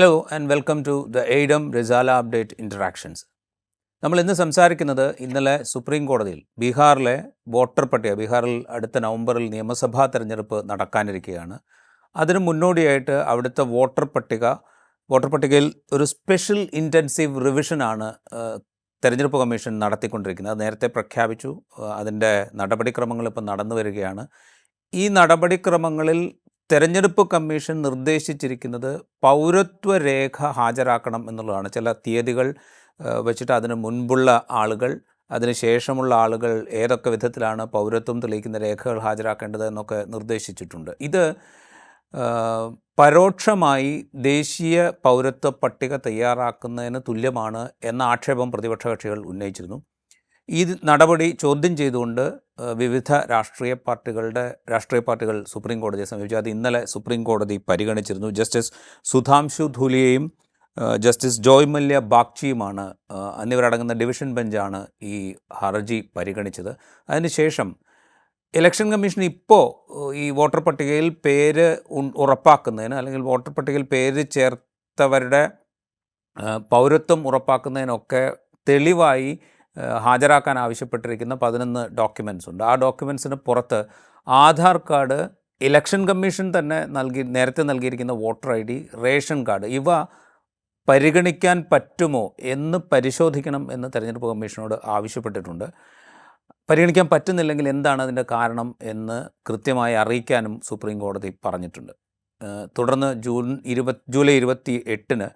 Hello and welcome to the എയ്ഡം റിസാല update interactions നമ്മൾ ഇന്ന് സംസാരിക്കുന്നത് ഇന്നലെ സുപ്രീം കോടതിയിൽ ബീഹാറിലെ വോട്ടർ പട്ടിക ബീഹാറിൽ അടുത്ത നവംബറിൽ നിയമസഭാ തെരഞ്ഞെടുപ്പ് നടക്കാനിരിക്കുകയാണ്. അതിന് മുന്നോടിയായിട്ട് അവിടുത്തെ വോട്ടർ പട്ടിക വോട്ടർ പട്ടികയിൽ ഒരു സ്പെഷ്യൽ ഇന്റൻസീവ് റിവിഷനാണ് തെരഞ്ഞെടുപ്പ് കമ്മീഷൻ നടത്തിക്കൊണ്ടിരിക്കുന്നത്. അത് നേരത്തെ പ്രഖ്യാപിച്ചു അതിന്റെ നടപടിക്രമങ്ങൾ ഇപ്പോൾ നടന്നു വരികയാണ്. ഈ നടപടിക്രമങ്ങളിൽ തെരഞ്ഞെടുപ്പ് കമ്മീഷൻ നിർദ്ദേശിച്ചിരിക്കുന്നത് പൗരത്വ രേഖ ഹാജരാക്കണം എന്നുള്ളതാണ്. ചില തീയതികൾ വെച്ചിട്ട് അതിന് മുൻപുള്ള ആളുകൾ അതിന് ശേഷമുള്ള ആളുകൾ ഏതൊക്കെ വിധത്തിലാണ് പൗരത്വം തെളിയിക്കുന്ന രേഖകൾ ഹാജരാക്കേണ്ടത് എന്നൊക്കെ നിർദ്ദേശിച്ചിട്ടുണ്ട്. ഇത് പരോക്ഷമായി ദേശീയ പൗരത്വ പട്ടിക തയ്യാറാക്കുന്നതിന് തുല്യമാണ് എന്ന ആക്ഷേപം പ്രതിപക്ഷ കക്ഷികൾ ഉന്നയിച്ചിരുന്നു. ഈ നടപടി ചോദ്യം ചെയ്തുകൊണ്ട് വിവിധ രാഷ്ട്രീയ പാർട്ടികളുടെ രാഷ്ട്രീയ പാർട്ടികൾ സുപ്രീം കോടതിയെ സമീപിച്ചു. അത് ഇന്നലെ സുപ്രീം കോടതി പരിഗണിച്ചിരുന്നു. ജസ്റ്റിസ് സുധാംശു ധൂലിയയും ജസ്റ്റിസ് ജോയ് മല്യ ബാഗ്ചിയുമാണ് എന്നിവരടങ്ങുന്ന ഡിവിഷൻ ബെഞ്ചാണ് ഈ ഹർജി പരിഗണിച്ചത്. അതിനുശേഷം ഇലക്ഷൻ കമ്മീഷൻ ഇപ്പോൾ ഈ വോട്ടർ പട്ടികയിൽ പേര് ഉറപ്പാക്കുന്നതിന് അല്ലെങ്കിൽ വോട്ടർ പട്ടികയിൽ പേര് ചേർത്തവരുടെ പൗരത്വം ഉറപ്പാക്കുന്നതിനൊക്കെ തെളിവായി ഹാജരാക്കാൻ ആവശ്യപ്പെട്ടിരിക്കുന്ന പതിനൊന്ന് ഡോക്യുമെന്റ്സ് ഉണ്ട്. ആ ഡോക്യുമെന്റ്സിന് പുറത്ത് ആധാർ കാർഡ് ഇലക്ഷൻ കമ്മീഷൻ തന്നെ നൽകി നേരത്തെ നൽകിയിരിക്കുന്ന voter I D ration card ഇവ പരിഗണിക്കാൻ പറ്റുമോ എന്ന് പരിശോധിക്കണം എന്ന് തെരഞ്ഞെടുപ്പ് കമ്മീഷനോട് ആവശ്യപ്പെട്ടിട്ടുണ്ട്. പരിഗണിക്കാൻ പറ്റുന്നില്ലെങ്കിൽ എന്താണ് അതിന്റെ കാരണം എന്ന് കൃത്യമായി അറിയിക്കാനും സുപ്രീം കോടതി പറഞ്ഞിട്ടുണ്ട്. തുടർന്ന് ജൂൺ ഇരുപത് ജൂലൈ ഇരുപത്തി എട്ടിന്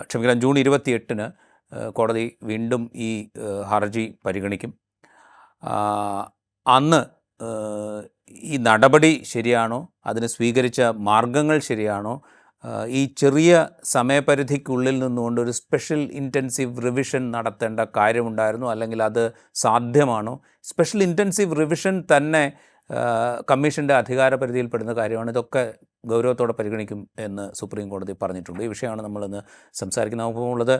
ക്ഷമിക്കണം ജൂൺ ഇരുപത്തി എട്ടിന് കോടതി വീണ്ടും ഈ ഹർജി പരിഗണിക്കും. അന്ന് ഈ നടപടി ശരിയാണോ? അതിന് സ്വീകരിച്ച മാർഗങ്ങൾ ശരിയാണോ? ഈ ചെറിയ സമയപരിധിക്കുള്ളിൽ നിന്നുകൊണ്ട് ഒരു സ്പെഷ്യൽ ഇന്റൻസീവ് റിവിഷൻ നടത്തേണ്ട കാര്യമുണ്ടായിരുന്നു? അല്ലെങ്കിൽ അത് സാധ്യമാണോ? സ്പെഷ്യൽ ഇന്റൻസീവ് റിവിഷൻ തന്നെ കമ്മീഷന്റെ അധികാരപരിധിയിൽപ്പെടുന്ന കാര്യമാണ്. ഇതൊക്കെ ഗൗരവത്തോടെ പരിഗണിക്കും എന്ന് സുപ്രീം കോടതി പറഞ്ഞിട്ടുണ്ട്. ഈ വിഷയമാണ് നമ്മളിന്ന് സംസാരിക്കുന്നത്. നമുക്കുള്ളത്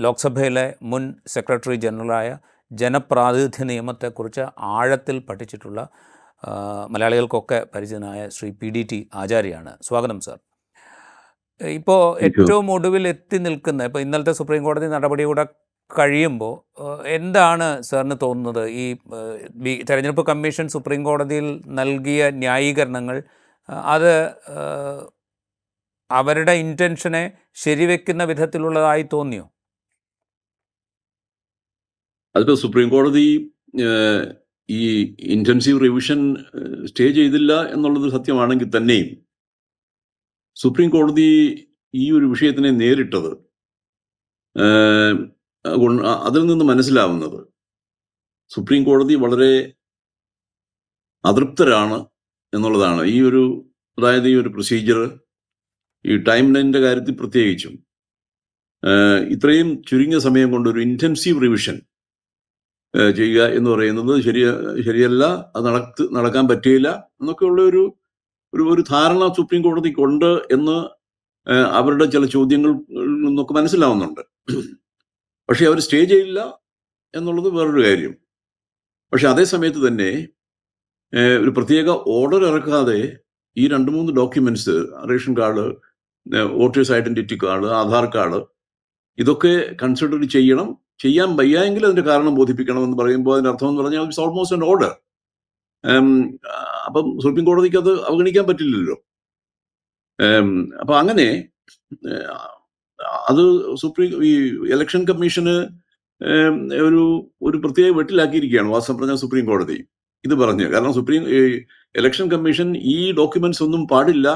ലോക്സഭയിലെ മുൻ സെക്രട്ടറി ജനറലായ ജനപ്രാതിനിധ്യ നിയമത്തെക്കുറിച്ച് ആഴത്തിൽ പഠിച്ചിട്ടുള്ള മലയാളികൾക്കൊക്കെ പരിചിതനായ ശ്രീ പി ഡി ടി ആചാര്യാണ് സ്വാഗതം സർ. ഇപ്പോൾ ഏറ്റവും ഒടുവിൽ എത്തി നിൽക്കുന്ന ഇപ്പോൾ ഇന്നലത്തെ സുപ്രീം കോടതി നടപടി കൂടെ കഴിയുമ്പോൾ എന്താണ് സാറിന് തോന്നുന്നത്? ഈ തെരഞ്ഞെടുപ്പ് കമ്മീഷൻ സുപ്രീം കോടതിയിൽ നൽകിയ ന്യായീകരണങ്ങൾ അത് അവരുടെ ഇന്റൻഷനെ ശരിവെക്കുന്ന വിധത്തിലുള്ളതായി തോന്നിയോ? അതിപ്പോ സുപ്രീം കോടതി ഈ ഇന്റൻസീവ് റിവിഷൻ സ്റ്റേ ചെയ്തില്ല എന്നുള്ളത് സത്യമാണെങ്കിൽ തന്നെയും സുപ്രീം കോടതി ഈ ഒരു വിഷയത്തിനെ നേരിട്ടത് അതിൽ നിന്ന് മനസ്സിലാവുന്നത്. സുപ്രീം കോടതി വളരെ അതൃപ്തരാണ് എന്നുള്ളതാണ്. ഈ ഒരു അതായത് ഈ ഒരു പ്രൊസീജിയർ ഈ ടൈം ലൈനിന്റെ കാര്യത്തിൽ പ്രത്യേകിച്ചും ഇത്രയും ചുരുങ്ങിയ സമയം കൊണ്ട് ഒരു ഇന്റൻസീവ് റിവിഷൻ ചെയ്യുക എന്ന് പറയുന്നത് ശരിയ ശരിയല്ല അത് നടത്ത് നടക്കാൻ പറ്റിയില്ല എന്നൊക്കെയുള്ള ഒരു ഒരു ഒരു ധാരണ സുപ്രീം കോടതിക്കുണ്ട് എന്ന് അവരുടെ ചില ചോദ്യങ്ങൾ നിന്നൊക്കെ മനസ്സിലാവുന്നുണ്ട്. പക്ഷെ അവർ സ്റ്റേ ചെയ്യില്ല എന്നുള്ളത് വേറൊരു കാര്യം. പക്ഷെ അതേ സമയത്ത് തന്നെ ഒരു പ്രത്യേക ഓർഡർ ഇറക്കാതെ ഈ രണ്ട് മൂന്ന് documents ration card voters identity card Aadhaar card ഇതൊക്കെ കൺസിഡർ ചെയ്യണം. ചെയ്യാൻ വയ്യായെങ്കിൽ അതിന്റെ കാരണം ബോധിപ്പിക്കണം എന്ന് പറയുമ്പോൾ അതിന്റെ അർത്ഥം എന്ന് പറഞ്ഞാൽ ഇറ്റ്സ് ഓൾമോസ്റ്റ് ആൻ ഓർഡർ. അപ്പം സുപ്രീം കോടതിക്ക് അത് അവഗണിക്കാൻ പറ്റില്ലല്ലോ. അപ്പൊ അങ്ങനെ അത് സുപ്രീം ഈ ഇലക്ഷൻ കമ്മീഷന് ഒരു ഒരു പ്രത്യേക വെട്ടിലാക്കിയിരിക്കുകയാണ് വാസ്തവം പറഞ്ഞാൽ സുപ്രീം കോടതി. ഇത് പറഞ്ഞു. കാരണം സുപ്രീം ഇലക്ഷൻ കമ്മീഷൻ ഈ ഡോക്യുമെന്റ്സ് ഒന്നും പാടില്ല.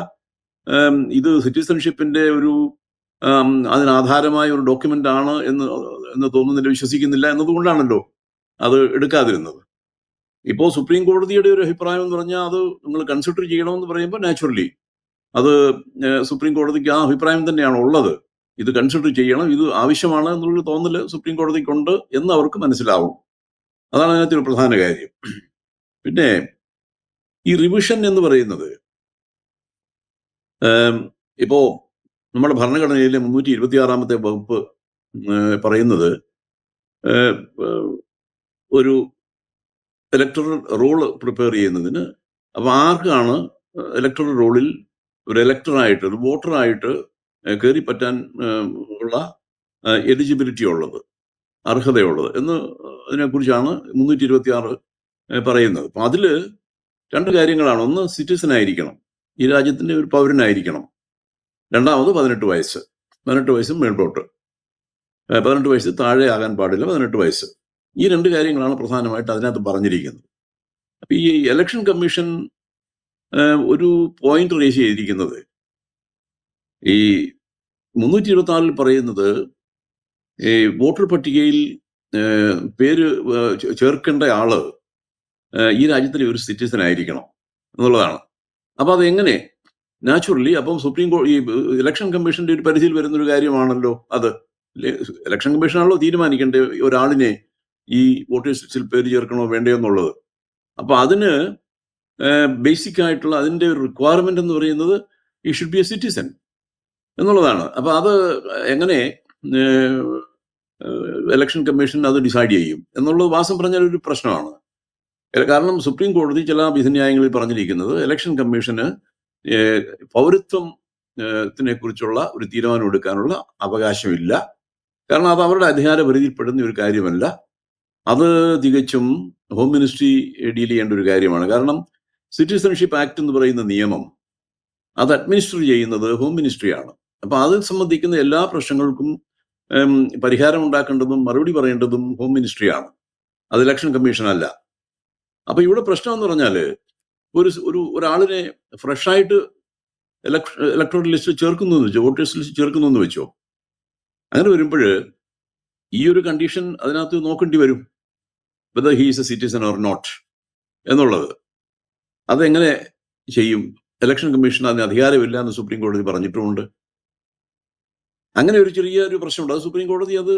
ഇത് സിറ്റിസൺഷിപ്പിന്റെ ഒരു അതിനാധാരമായ ഒരു ഡോക്യുമെന്റ് ആണ് എന്ന് എന്ന് തോന്നുന്നില്ല വിശ്വസിക്കുന്നില്ല എന്നതുകൊണ്ടാണല്ലോ അത് എടുക്കാതിരുന്നത്. ഇപ്പോൾ സുപ്രീം കോടതിയുടെ ഒരു അഭിപ്രായം എന്ന് പറഞ്ഞാൽ അത് നിങ്ങൾ കൺസിഡർ ചെയ്യണമെന്ന് പറയുമ്പോൾ നാച്ചുറലി അത് സുപ്രീം കോടതിക്ക് ആ അഭിപ്രായം തന്നെയാണ് ഉള്ളത്. ഇത് കൺസിഡർ ചെയ്യണം. ഇത് ആവശ്യമാണ് എന്നുള്ളൊരു തോന്നൽ സുപ്രീം കോടതിക്കുണ്ട് എന്ന് അവർക്ക് മനസ്സിലാവും. അതാണ് അതിനകത്ത് ഒരു പ്രധാന കാര്യം. പിന്നെ ഈ റിവിഷൻ എന്ന് പറയുന്നത് ഇപ്പോ നമ്മുടെ ഭരണഘടനയിലെ മുന്നൂറ്റി ഇരുപത്തി ആറാമത്തെ വകുപ്പ് പറയുന്നത് ഒരു ഇലക്ടറൽ റോൾ പ്രിപ്പയർ ചെയ്യുന്നതിന് അപ്പൊ ആർക്കാണ് ഇലക്ടറൽ റോളിൽ ഒരു ഇലക്ടറായിട്ട് ഒരു വോട്ടറായിട്ട് കയറിപ്പറ്റാൻ പറ്റാൻ ഉള്ള എലിജിബിലിറ്റി ഉള്ളത് അർഹതയുള്ളത് എന്ന് അതിനെക്കുറിച്ചാണ് മുന്നൂറ്റി ഇരുപത്തി ആറ് പറയുന്നത്. അപ്പം അതിൽ രണ്ട് കാര്യങ്ങളാണ്. ഒന്ന് സിറ്റിസൺ ആയിരിക്കണം ഈ രാജ്യത്തിന്റെ ഒരു പൗരനായിരിക്കണം. രണ്ടാമത് പതിനെട്ട് വയസ്സ്. പതിനെട്ട് വയസ്സും മേൽപോട്ട്. പതിനെട്ട് വയസ്സ് താഴെ ആകാൻ പാടില്ല പതിനെട്ട് വയസ്സ്. ഈ രണ്ട് കാര്യങ്ങളാണ് പ്രധാനമായിട്ട് അതിനകത്ത് പറഞ്ഞിരിക്കുന്നത്. അപ്പൊ ഈ ഇലക്ഷൻ കമ്മീഷൻ ഒരു പോയിന്റ് റേസ് ചെയ്തിരിക്കുന്നത് ഈ മുന്നൂറ്റി ഇരുപത്തി ആറിൽ പറയുന്നത് ഈ വോട്ടർ പട്ടികയിൽ പേര് ചേർക്കേണ്ട ആൾ ഈ രാജ്യത്തിലെ ഒരു സിറ്റിസൺ ആയിരിക്കണം എന്നുള്ളതാണ്. അപ്പോൾ അതെങ്ങനെ? നാച്ചുറലി അപ്പം സുപ്രീം കോടതി ഈ ഇലക്ഷൻ കമ്മീഷന്റെ ഒരു പരിധിയിൽ വരുന്ന ഒരു കാര്യമാണല്ലോ അത്. ഇലെ- ഇലക്ഷൻ കമ്മീഷനാണല്ലോ തീരുമാനിക്കേണ്ടത് ഒരാളിനെ ഈ വോട്ടേഴ്സ് ലിസ്റ്റിൽ പേര് ചേർക്കണോ വേണ്ടയോ എന്നുള്ളത്. അപ്പൊ അതിന് ബേസിക് ആയിട്ടുള്ള അതിന്റെ ഒരു റിക്വയർമെന്റ് എന്ന് പറയുന്നത് ഈ ഷുഡ് ബി എ സിറ്റിസൺ എന്നുള്ളതാണ്. അപ്പോൾ അത് എങ്ങനെ ഇലക്ഷൻ കമ്മീഷൻ അത് ഡിസൈഡ് ചെയ്യും എന്നുള്ളത് വാസം പറഞ്ഞാൽ ഒരു പ്രശ്നമാണ്. കാരണം സുപ്രീം കോടതി ചില വിധിന്യായങ്ങളിൽ പറഞ്ഞിരിക്കുന്നത് ഇലക്ഷൻ കമ്മീഷന് പൗരത്വം ത്തിനെ കുറിച്ചുള്ള ഒരു തീരുമാനം എടുക്കാനുള്ള അവകാശമില്ല. കാരണം അത് അവരുടെ അധികാര പരിധിയിൽപ്പെടുന്ന ഒരു കാര്യമല്ല. അത് തികച്ചും ഹോം മിനിസ്ട്രി ഡീൽ ചെയ്യേണ്ട ഒരു കാര്യമാണ്. കാരണം സിറ്റിസൺഷിപ്പ് ആക്ട് എന്ന് പറയുന്ന നിയമം അത് അഡ്മിനിസ്റ്റർ ചെയ്യുന്നത് ഹോം മിനിസ്ട്രിയാണ് അപ്പൊ അത് സംബന്ധിക്കുന്ന എല്ലാ പ്രശ്നങ്ങൾക്കും പരിഹാരം ഉണ്ടാക്കേണ്ടതും മറുപടി പറയേണ്ടതും ഹോം മിനിസ്ട്രിയാണ് അത് ഇലക്ഷൻ കമ്മീഷൻ അല്ല. അപ്പൊ ഇവിടെ പ്രശ്നം എന്ന് പറഞ്ഞാൽ ഒരു ഒരു ഒരാളിനെ ഫ്രഷായിട്ട് ആയിട്ട് ഇലക്ട്രോണൽ ലിസ്റ്റ് ചേർക്കുന്നു എന്ന് വോട്ടേഴ്സ് ലിസ്റ്റ് ചേർക്കുന്നു എന്ന് വെച്ചോ അങ്ങനെ വരുമ്പോൾ ഈ ഒരു കണ്ടീഷൻ അതിനകത്ത് നോക്കേണ്ടി വരും. Whether he's a citizen or not എന്നുള്ളത്. അതെങ്ങനെ ചെയ്യും? ഇലക്ഷൻ കമ്മീഷൻ അതിന് അധികാരമില്ല എന്ന് സുപ്രീം കോടതി പറഞ്ഞിട്ടുമുണ്ട്. അങ്ങനെ ഒരു ചെറിയ ഒരു പ്രശ്നമുണ്ട്. അത് സുപ്രീം കോടതി അത്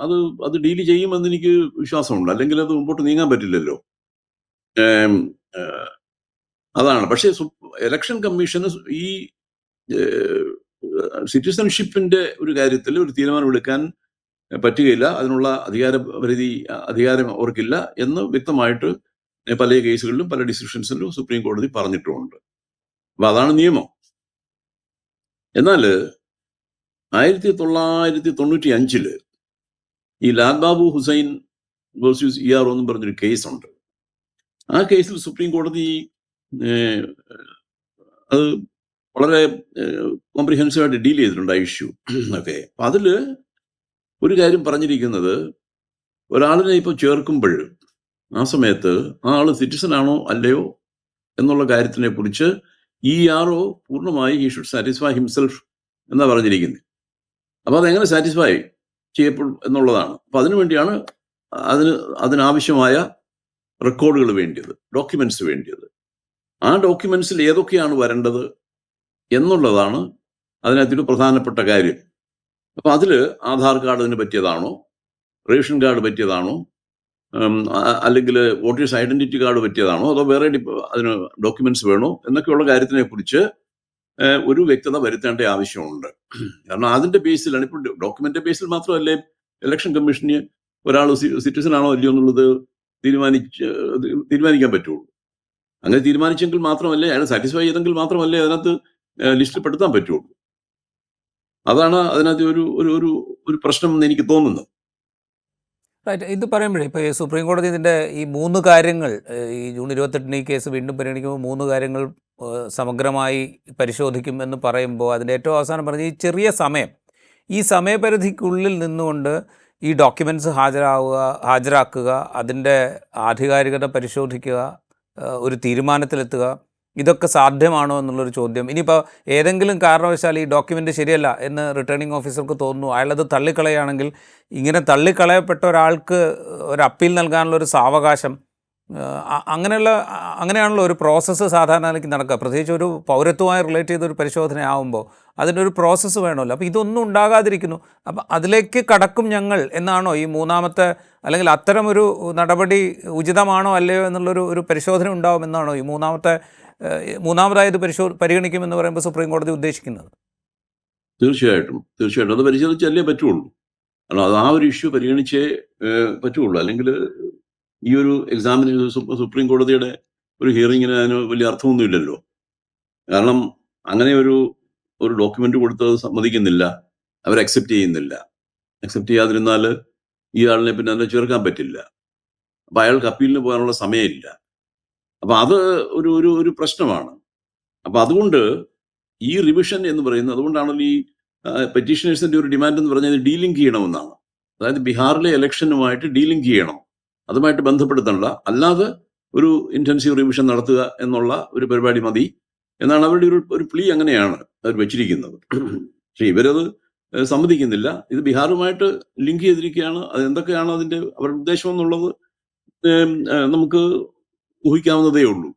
അത് അത് ഡീൽ ചെയ്യുമെന്ന് എനിക്ക് വിശ്വാസമുണ്ട്. അല്ലെങ്കിൽ അത് മുമ്പോട്ട് നീങ്ങാൻ പറ്റില്ലല്ലോ. അതാണ്. പക്ഷേ ഇലക്ഷൻ കമ്മീഷന് ഈ സിറ്റിസൺഷിപ്പിന്റെ ഒരു കാര്യത്തിൽ ഒരു തീരുമാനമെടുക്കാൻ പറ്റുകയില്ല. അതിനുള്ള അധികാര പരിധി അധികാരം അവർക്കില്ല എന്ന് വ്യക്തമായിട്ട് പല കേസുകളിലും പല ഡിസിഷൻസിലും സുപ്രീം കോടതി പറഞ്ഞിട്ടുമുണ്ട്. അപ്പൊ അതാണ് നിയമം. എന്നാൽ ആയിരത്തി തൊള്ളായിരത്തി തൊണ്ണൂറ്റി അഞ്ചിൽ ഈ Lal Babu Hussain versus E R ഒന്നും പറഞ്ഞൊരു കേസുണ്ട്. ആ കേസിൽ സുപ്രീം കോടതി അത് വളരെ കോംപ്രിഹെൻസീവായിട്ട് ഡീൽ ചെയ്തിട്ടുണ്ട് ആ ഇഷ്യൂ ഒക്കെ. അപ്പം അതിൽ ഒരു കാര്യം പറഞ്ഞിരിക്കുന്നത് ഒരാളിനെ ഇപ്പോൾ ചേർക്കുമ്പോൾ ആ സമയത്ത് ആ ആൾ സിറ്റിസൺ ആണോ അല്ലയോ എന്നുള്ള കാര്യത്തിനെ കുറിച്ച് ഈ ആർ ഒ പൂർണമായി ഹി ഷുഡ് സാറ്റിസ്ഫൈ ഹിംസെൽഫ് എന്നാ പറഞ്ഞിരിക്കുന്നത് അപ്പൊ അതെങ്ങനെ സാറ്റിസ്ഫൈ ചെയ്യപ്പെടും എന്നുള്ളതാണ്. അപ്പൊ അതിനു വേണ്ടിയാണ് അതിന് അതിനാവശ്യമായ റെക്കോർഡുകൾ വേണ്ടിയത് ഡോക്യുമെന്റ്സ് വേണ്ടിയത്. ആ ഡോക്യുമെന്റ്സിൽ ഏതൊക്കെയാണ് വരേണ്ടത് എന്നുള്ളതാണ് അതിനകത്തൊരു പ്രധാനപ്പെട്ട കാര്യം. അപ്പോൾ അതിൽ ആധാർ കാർഡ് അതിന് പറ്റിയതാണോ? Ration card പറ്റിയതാണോ? അല്ലെങ്കിൽ വോട്ടേഴ്സ് ഐഡന്റിറ്റി കാർഡ് പറ്റിയതാണോ? അതോ വേറെ അതിന് ഡോക്യുമെന്റ്സ് വേണോ? എന്നൊക്കെയുള്ള കാര്യത്തിനെ കുറിച്ച് ഒരു വ്യക്തത വരുത്തേണ്ട ആവശ്യമുണ്ട്. കാരണം അതിന്റെ ബേസിലാണ് ഇപ്പോൾ ഡോക്യുമെന്റ് ബേസിൽ മാത്രമല്ലേ ഇലക്ഷൻ കമ്മീഷന് ഒരാൾ സിറ്റിസൺ ആണോ അല്ലയോ എന്നുള്ളത് തീരുമാനിച്ച് തീരുമാനിക്കാൻ പറ്റുള്ളൂ. അങ്ങനെ തീരുമാനിച്ചെങ്കിൽ മാത്രമല്ലേ അയാൾ സാറ്റിസ്ഫൈ ചെയ്തെങ്കിൽ മാത്രമല്ലേ അതിനകത്ത് ലിസ്റ്റിൽ പെടുത്താൻ പറ്റുള്ളൂ. അതാണ് അതിനകത്ത് ഒരു ഒരു ഒരു പ്രശ്നം എന്ന് എനിക്ക് തോന്നുന്നത്. ഇത് പറയുമ്പോഴേ ഇപ്പോൾ സുപ്രീം കോടതി ഇതിന്റെ ഈ മൂന്ന് കാര്യങ്ങൾ ഈ ജൂൺ ഇരുപത്തെട്ടിന് ഈ കേസ് വീണ്ടും പരിഗണിക്കുമ്പോൾ മൂന്ന് കാര്യങ്ങൾ സമഗ്രമായി പരിശോധിക്കും എന്ന് പറയുമ്പോൾ അതിന്റെ ഏറ്റവും അവസാനം പറഞ്ഞ ഈ ചെറിയ സമയം ഈ സമയപരിധിക്കുള്ളിൽ നിന്നുകൊണ്ട് ഈ ഡോക്യുമെന്റ്സ് ഹാജരാവുക ഹാജരാക്കുക അതിന്റെ ആധികാരികത പരിശോധിക്കുക ഒരു തീരുമാനത്തിലെത്തുക ഇതൊക്കെ സാധ്യമാണോ എന്നുള്ളൊരു ചോദ്യം. ഇനിയിപ്പോൾ ഏതെങ്കിലും കാരണവശാൽ ഈ ഡോക്യുമെന്റ് ശരിയല്ല എന്ന് റിട്ടേണിംഗ് ഓഫീസർക്ക് തോന്നുന്നു അയാളത് തള്ളിക്കളയുകയാണെങ്കിൽ ഇങ്ങനെ തള്ളിക്കളയപ്പെട്ട ഒരാൾക്ക് ഒരു അപ്പീൽ നൽകാനുള്ള ഒരു സാവകാശം അങ്ങനെയുള്ള അങ്ങനെയാണല്ലോ ഒരു പ്രോസസ്സ് സാധാരണ നിലയ്ക്ക് നടക്കുക. പ്രത്യേകിച്ച് ഒരു പൗരത്വമായി റിലേറ്റ് ചെയ്തൊരു പരിശോധന ആവുമ്പോൾ അതിനൊരു പ്രോസസ്സ് വേണമല്ലോ. അപ്പോൾ ഇതൊന്നും ഉണ്ടാകാതിരിക്കുന്നു. അപ്പോൾ അതിലേക്ക് കടക്കും ഞങ്ങൾ എന്നാണോ ഈ മൂന്നാമത്തെ അല്ലെങ്കിൽ അത്തരമൊരു നടപടി ഉചിതമാണോ അല്ലയോ എന്നുള്ളൊരു ഒരു പരിശോധന ഉണ്ടാവുമെന്നാണോ ഈ മൂന്നാമത്തെ മൂന്നാമതായത് പരിശോ പരിഗണിക്കുമെന്ന് പറയുമ്പോൾ സുപ്രീം കോടതി ഉദ്ദേശിക്കുന്നത്? തീർച്ചയായിട്ടും. തീർച്ചയായിട്ടും. അത് പരിശോധിച്ചല്ലേ പറ്റുള്ളൂ. കാരണം അത് ആ ഒരു ഇഷ്യൂ പരിഗണിച്ചേ പറ്റുള്ളൂ. അല്ലെങ്കിൽ ഈ ഒരു എക്സാമിന് സുപ്രീം കോടതിയുടെ ഒരു ഹിയറിങ്ങിന് അതിന് വലിയ അർത്ഥമൊന്നുമില്ലല്ലോ. കാരണം അങ്ങനെ ഒരു ഒരു ഡോക്യുമെന്റ് കൊടുത്തത് സമ്മതിക്കുന്നില്ല. അവർ അക്സെപ്റ്റ് ചെയ്യുന്നില്ല. അക്സെപ്റ്റ് ചെയ്യാതിരുന്നാൽ ഈ ആളിനെ പിന്നെ അതിനെ ചേർക്കാൻ പറ്റില്ല. അപ്പം അയാൾക്ക് അപ്പീലിന് പോകാനുള്ള സമയമില്ല. അപ്പം അത് ഒരു ഒരു ഒരു പ്രശ്നമാണ്. അപ്പം അതുകൊണ്ട് ഈ റിവിഷൻ എന്ന് പറയുന്നത് അതുകൊണ്ടാണല്ലോ ഈ പെറ്റീഷനേഴ്സിന്റെ ഒരു ഡിമാൻഡ് എന്ന് പറഞ്ഞാൽ ഡീലിംഗ് ചെയ്യണമെന്നാണ്. അതായത് ബീഹാറിലെ ഇലക്ഷനുമായിട്ട് ഡീലിംഗ് ചെയ്യണം. അതുമായിട്ട് ബന്ധപ്പെടുത്തണ്ട. അല്ലാതെ ഒരു ഇന്റൻസീവ് റിവിഷൻ നടത്തുക എന്നുള്ള ഒരു പരിപാടി മതി എന്നാണ് അവരുടെ ഒരു ഒരു പ്ലീ അങ്ങനെയാണ് അവർ വെച്ചിരിക്കുന്നത്. പക്ഷെ ഇവരത് സമ്മതിക്കുന്നില്ല. ഇത് ബീഹാറുമായിട്ട് ലിങ്ക് ചെയ്തിരിക്കുകയാണ്. അത് എന്തൊക്കെയാണ് അതിന്റെ അവരുടെ ഉദ്ദേശം എന്നുള്ളത് നമുക്ക് ഊഹിക്കാവുന്നതേ ഉള്ളൂ.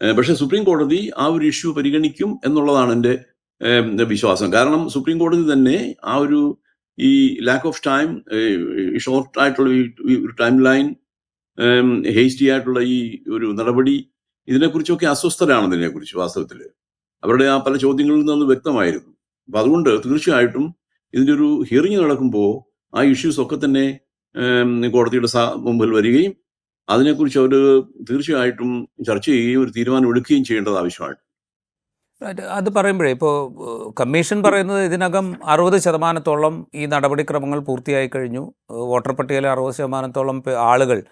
പക്ഷെ സുപ്രീം കോടതി ആ ഒരു ഇഷ്യൂ പരിഗണിക്കും എന്നുള്ളതാണ് എന്റെ വിശ്വാസം. കാരണം സുപ്രീം കോടതി തന്നെ ആ ഒരു ഈ ലാക്ക് ഓഫ് ടൈം ഷോർട്ട് ആയിട്ടുള്ള ഈ ടൈം ലൈൻ ഹേസ്റ്റി ആയിട്ടുള്ള ഈ ഒരു നടപടി ഇതിനെക്കുറിച്ചൊക്കെ അസ്വസ്ഥരാണ് ഇതിനെക്കുറിച്ച് വാസ്തവത്തിൽ അവരുടെ ആ പല ചോദ്യങ്ങളിൽ നിന്ന് വ്യക്തമായിരുന്നു. അപ്പം അതുകൊണ്ട് തീർച്ചയായിട്ടും ഇതിന്റെ ഒരു ഹിയറിംഗ് നടക്കുമ്പോൾ ആ ഇഷ്യൂസ് ഒക്കെ തന്നെ കോടതിയുടെ മുമ്പിൽ വരികയും അതിനെക്കുറിച്ച് അവർ തീർച്ചയായിട്ടും ചർച്ച ചെയ്യുകയും ഒരു തീരുമാനം എടുക്കുകയും ചെയ്യേണ്ടത് ആവശ്യമാണ്. അത് പറയുമ്പോഴേ ഇപ്പോൾ കമ്മീഷൻ പറയുന്നത് ഇതിനകം അറുപത് ശതമാനത്തോളം ഈ നടപടിക്രമങ്ങൾ പൂർത്തിയായി കഴിഞ്ഞു. വോട്ടർ പട്ടികയിലെ അറുപത് ശതമാനത്തോളം ആളുകൾ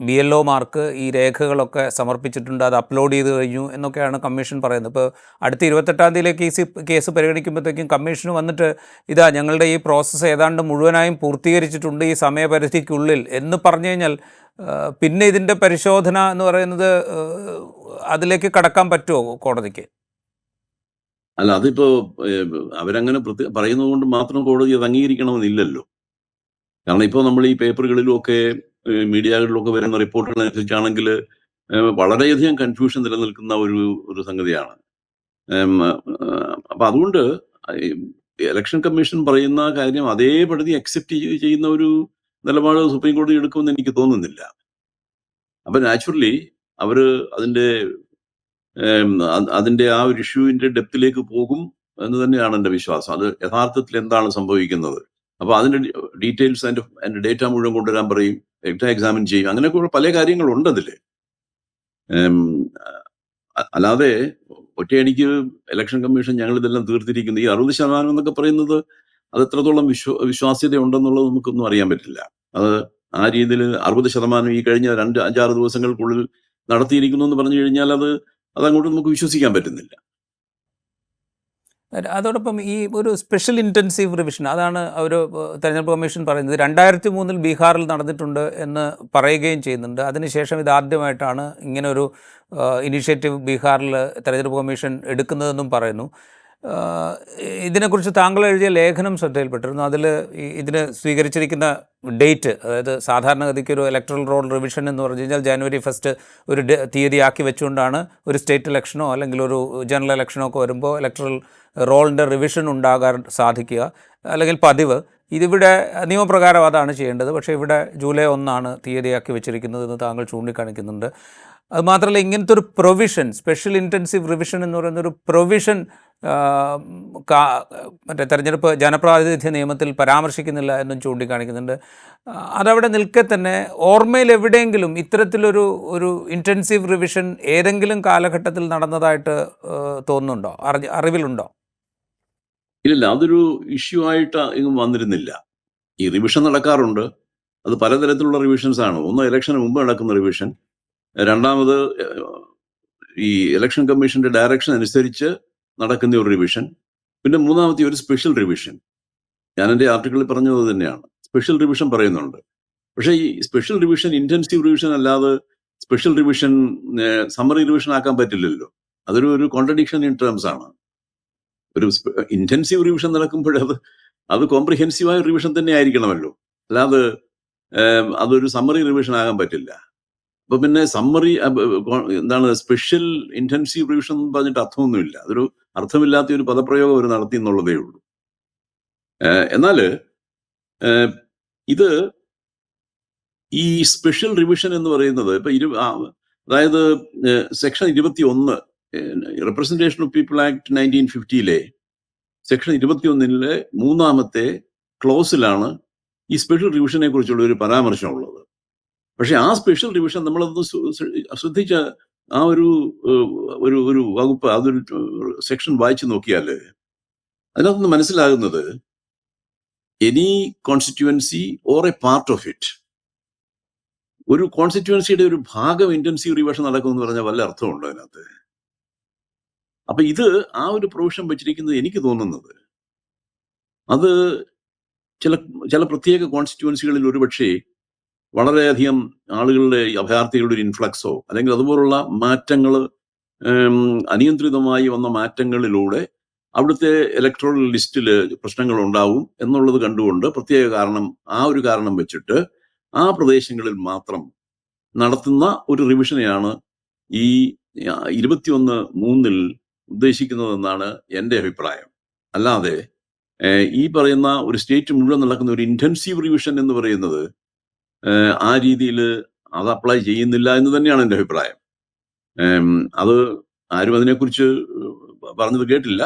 ബി എൽ ഒമാർക്ക് ഈ രേഖകളൊക്കെ സമർപ്പിച്ചിട്ടുണ്ട് അത് അപ്ലോഡ് ചെയ്ത് കഴിഞ്ഞു എന്നൊക്കെയാണ് കമ്മീഷൻ പറയുന്നത്. ഇപ്പോൾ അടുത്ത ഇരുപത്തെട്ടാം തീയതിയിലെ കേസ് കേസ് പരിഗണിക്കുമ്പോഴത്തേക്കും കമ്മീഷന് വന്നിട്ട് ഇതാ ഞങ്ങളുടെ ഈ പ്രോസസ്സ് ഏതാണ്ട് മുഴുവനായും പൂർത്തീകരിച്ചിട്ടുണ്ട് ഈ സമയപരിധിക്കുള്ളിൽ എന്ന് പറഞ്ഞു കഴിഞ്ഞാൽ പിന്നെ ഇതിന്റെ പരിശോധന എന്ന് പറയുന്നത് അതിലേക്ക് കടക്കാൻ പറ്റുമോ കോടതിക്ക്? അല്ല അതിപ്പോ അവരങ്ങനെ പ്രത്യേക പറയുന്നത് കൊണ്ട് മാത്രം കോടതി അത് അംഗീകരിക്കണമെന്നില്ലല്ലോ. കാരണം ഇപ്പോൾ നമ്മൾ ഈ പേപ്പറുകളിലും ഒക്കെ ഏഹ്, മീഡിയകളിലും വരുന്ന ഏഹ്, വളരെയധികം കൺഫ്യൂഷൻ നിലനിൽക്കുന്ന ഒരു ഒരു സംഗതിയാണ്. അപ്പം അതുകൊണ്ട് ഇലക്ഷൻ കമ്മീഷൻ പറയുന്ന കാര്യം അതേപടി അക്സെപ്റ്റ് ചെയ്യുന്ന ഒരു നിലപാട് സുപ്രീം കോടതി എടുക്കുമെന്ന് എനിക്ക് തോന്നുന്നില്ല. അപ്പൊ നാച്ചുറലി അതിന്റെ അതിന്റെ അതിന്റെ ആ ഒരു ഇഷ്യൂവിന്റെ ഡെപ്തിലേക്ക് പോകും എന്ന് തന്നെയാണ് എന്റെ വിശ്വാസം. അത് യഥാർത്ഥത്തിൽ എന്താണ് സംഭവിക്കുന്നത്? അപ്പൊ അതിന്റെ ഡീറ്റെയിൽസ് അതിന്റെ അതിന്റെ ഡേറ്റ മുഴുവൻ കൊണ്ടുവരാൻ പറയും. ഡേറ്റ എക്സാമിൻ ചെയ്യും. അങ്ങനെയൊക്കെ പല കാര്യങ്ങളുണ്ട് അതിൽ അല്ലാതെ ഒറ്റയടിക്ക് ഇലക്ഷൻ കമ്മീഷൻ ഞങ്ങൾ ഇതെല്ലാം തീർത്തിരിക്കുന്നു. ഈ അറുപത് ശതമാനം എന്നൊക്കെ പറയുന്നത് അത് എത്രത്തോളം വിശ്വ വിശ്വാസ്യത ഉണ്ടെന്നുള്ളത് നമുക്കൊന്നും അറിയാൻ പറ്റില്ല. അത് ആ രീതിയിൽ അറുപത് ശതമാനം ഈ കഴിഞ്ഞ രണ്ട് അഞ്ചാറ് ദിവസങ്ങൾക്കുള്ളിൽ നടത്തിയിരിക്കുന്നു എന്ന് പറഞ്ഞു കഴിഞ്ഞാൽ അത് അതങ്ങോട്ട് നമുക്ക് വിശ്വസിക്കാൻ പറ്റുന്നില്ല. അതോടൊപ്പം ഈ ഒരു സ്പെഷ്യൽ ഇന്റൻസീവ് റിവിഷൻ അതാണ് ഒരു തെരഞ്ഞെടുപ്പ് കമ്മീഷൻ പറയുന്നത്. രണ്ടായിരത്തി മൂന്നിൽ ബീഹാറിൽ നടന്നിട്ടുണ്ട് എന്ന് പറയുകയും ചെയ്യുന്നുണ്ട്. അതിനുശേഷം ഇത് ആദ്യമായിട്ടാണ് ഇങ്ങനെ ഒരു ഇനിഷ്യേറ്റീവ് ബീഹാറിൽ തെരഞ്ഞെടുപ്പ് കമ്മീഷൻ എടുക്കുന്നതെന്നും പറയുന്നു. ഇതിനെക്കുറിച്ച് താങ്കൾ എഴുതിയ ലേഖനം ശ്രദ്ധയിൽപ്പെട്ടിരുന്നു. അതിൽ ഇതിന് സ്വീകരിച്ചിരിക്കുന്ന ഡേറ്റ് അതായത് സാധാരണഗതിക്ക് ഒരു ഇലക്ട്രൽ റോൾ റിവിഷൻ എന്ന് പറഞ്ഞു കഴിഞ്ഞാൽ ജാനുവരി ഫസ്റ്റ് ഒരു തീയതി ആക്കി വെച്ചുകൊണ്ടാണ് ഒരു സ്റ്റേറ്റ് ഇലക്ഷനോ അല്ലെങ്കിൽ ഒരു ജനറൽ ഇലക്ഷനോ ഒക്കെ വരുമ്പോൾ ഇലക്ട്രൽ റോളിന്റെ റിവിഷൻ ഉണ്ടാകാൻ സാധിക്കുക അല്ലെങ്കിൽ പതിവ്. ഇതിവിടെ നിയമപ്രകാരം അതാണ് ചെയ്യേണ്ടത്. പക്ഷേ ഇവിടെ ജൂലൈ ഒന്നാണ് തീയതിയാക്കി വെച്ചിരിക്കുന്നത് എന്ന് താങ്കൾ ചൂണ്ടിക്കാണിക്കുന്നുണ്ട്. അതുമാത്രമല്ല ഇങ്ങനത്തെ ഒരു പ്രൊവിഷൻ സ്പെഷ്യൽ ഇന്റൻസീവ് റിവിഷൻ എന്ന് പറയുന്ന ഒരു പ്രൊവിഷൻ മറ്റേ തെരഞ്ഞെടുപ്പ് ജനപ്രാതിനിധ്യ നിയമത്തിൽ പരാമർശിക്കുന്നില്ല എന്നും ചൂണ്ടിക്കാണിക്കുന്നുണ്ട്. അതവിടെ നിൽക്കെ തന്നെ ഓർമ്മയിൽ എവിടെയെങ്കിലും ഇത്തരത്തിലൊരു ഒരു ഇന്റൻസീവ് റിവിഷൻ ഏതെങ്കിലും കാലഘട്ടത്തിൽ നടന്നതായിട്ട് തോന്നുന്നുണ്ടോ? അറിവിലുണ്ടോ? ഇല്ല അതൊരു ഇഷ്യൂ ആയിട്ട് എങ്ങും വന്നിരുന്നില്ല. ഈ റിവിഷൻ നടക്കാറുണ്ട്. അത് പലതരത്തിലുള്ള റിവിഷൻസ് ആണ്. ഒന്ന് ഇലക്ഷന് മുമ്പ് നടക്കുന്ന റിവിഷൻ രണ്ടാമത് ഈ ഇലക്ഷൻ കമ്മീഷന്റെ ഡയറക്ഷൻ അനുസരിച്ച് നടക്കുന്ന ഒരു റിവിഷൻ പിന്നെ മൂന്നാമത്തെ ഒരു സ്പെഷ്യൽ റിവിഷൻ ഞാൻ എന്റെ ആർട്ടിക്കിളിൽ പറഞ്ഞത് തന്നെയാണ്. സ്പെഷ്യൽ റിവിഷൻ പറയുന്നുണ്ട്. പക്ഷേ ഈ സ്പെഷ്യൽ റിവിഷൻ ഇന്റൻസീവ് റിവിഷൻ അല്ലാതെ സ്പെഷ്യൽ റിവിഷൻ സമ്മറി റിവിഷൻ ആക്കാൻ പറ്റില്ലല്ലോ. അതൊരു ഒരു കോൺട്രഡിക്ഷൻ ഇൻ ടേംസ് ആണ്. ഒരു ഇന്റൻസീവ് റിവിഷൻ നടക്കുമ്പോൾ അത് കോംപ്രിഹെൻസീവായ റിവിഷൻ തന്നെ ആയിരിക്കണമല്ലോ. അല്ലാതെ അതൊരു സമ്മറി റിവിഷൻ ആകാൻ പറ്റില്ല. അപ്പൊ പിന്നെ സമ്മറി എന്താണ് സ്പെഷ്യൽ ഇന്റൻസീവ് റിവിഷൻ എന്ന് പറഞ്ഞിട്ട് അർത്ഥമൊന്നുമില്ല. അതൊരു അർത്ഥമില്ലാത്ത ഒരു പദപ്രയോഗം അവർ നടത്തി എന്നുള്ളതേ ഉള്ളൂ. എന്നാൽ ഇത് ഈ സ്പെഷ്യൽ റിവിഷൻ എന്ന് പറയുന്നത് ഇപ്പൊ ഇരു അതായത് സെക്ഷൻ ഇരുപത്തി ഒന്ന് representation of people act nineteen ഫിഫ്റ്റിയിലെ section ഇരുപത്തിയൊന്നിലെ മൂന്നാമത്തെ ക്ലോസിലാണ് ഈ സ്പെഷ്യൽ റിവിഷനെ കുറിച്ചുള്ള ഒരു പരാമർശമുള്ളത്. പക്ഷെ ആ സ്പെഷ്യൽ റിവിഷൻ നമ്മളത് ശ്രദ്ധിച്ച ആ ഒരു ഒരു ഒരു വകുപ്പ് അതൊരു സെക്ഷൻ വായിച്ചു നോക്കിയാൽ അതിനകത്തുനിന്ന് മനസ്സിലാകുന്നത് any constituency or a part of it ഒരു കോൺസ്റ്റിറ്റ്യുവൻസിയുടെ ഒരു ഭാഗം ഇന്റൻസീവ് റിവേഷൻ നടക്കുമെന്ന് പറഞ്ഞാൽ വല്ല അർത്ഥമുണ്ടോ അതിനകത്ത്? അപ്പൊ ഇത് ആ ഒരു പ്രൊവിഷൻ വെച്ചിരിക്കുന്നത് എനിക്ക് തോന്നുന്നത്. അത് ചില ചില പ്രത്യേക കോൺസ്റ്റിറ്റ്യുവൻസികളിൽ ഒരുപക്ഷെ വളരെയധികം ആളുകളുടെ അഭയാർത്ഥികളുടെ ഒരു ഇൻഫ്ലക്സോ അല്ലെങ്കിൽ അതുപോലുള്ള മാറ്റങ്ങൾ അനിയന്ത്രിതമായി വന്ന മാറ്റങ്ങളിലൂടെ അവിടുത്തെ ഇലക്ട്രോണൽ ലിസ്റ്റിൽ പ്രശ്നങ്ങൾ ഉണ്ടാവും എന്നുള്ളത് കണ്ടുകൊണ്ട് പ്രത്യേക കാരണം ആ ഒരു കാരണം വെച്ചിട്ട് ആ പ്രദേശങ്ങളിൽ മാത്രം നടത്തുന്ന ഒരു റിവിഷനെയാണ് ഈ ഇരുപത്തിയൊന്ന് മൂന്നിൽ ഉദ്ദേശിക്കുന്നതെന്നാണ് എന്റെ അഭിപ്രായം. അല്ലാതെ ഈ പറയുന്ന ഒരു സ്റ്റേറ്റ് മുഴുവൻ നടക്കുന്ന ഒരു ഇന്റൻസീവ് റിവിഷൻ എന്ന് പറയുന്നത് ആ രീതിയിൽ അത് അപ്ലൈ ചെയ്യുന്നില്ല എന്ന് തന്നെയാണ് എന്റെ അഭിപ്രായം. അത് ആരും അതിനെക്കുറിച്ച് പറഞ്ഞത് കേട്ടില്ല.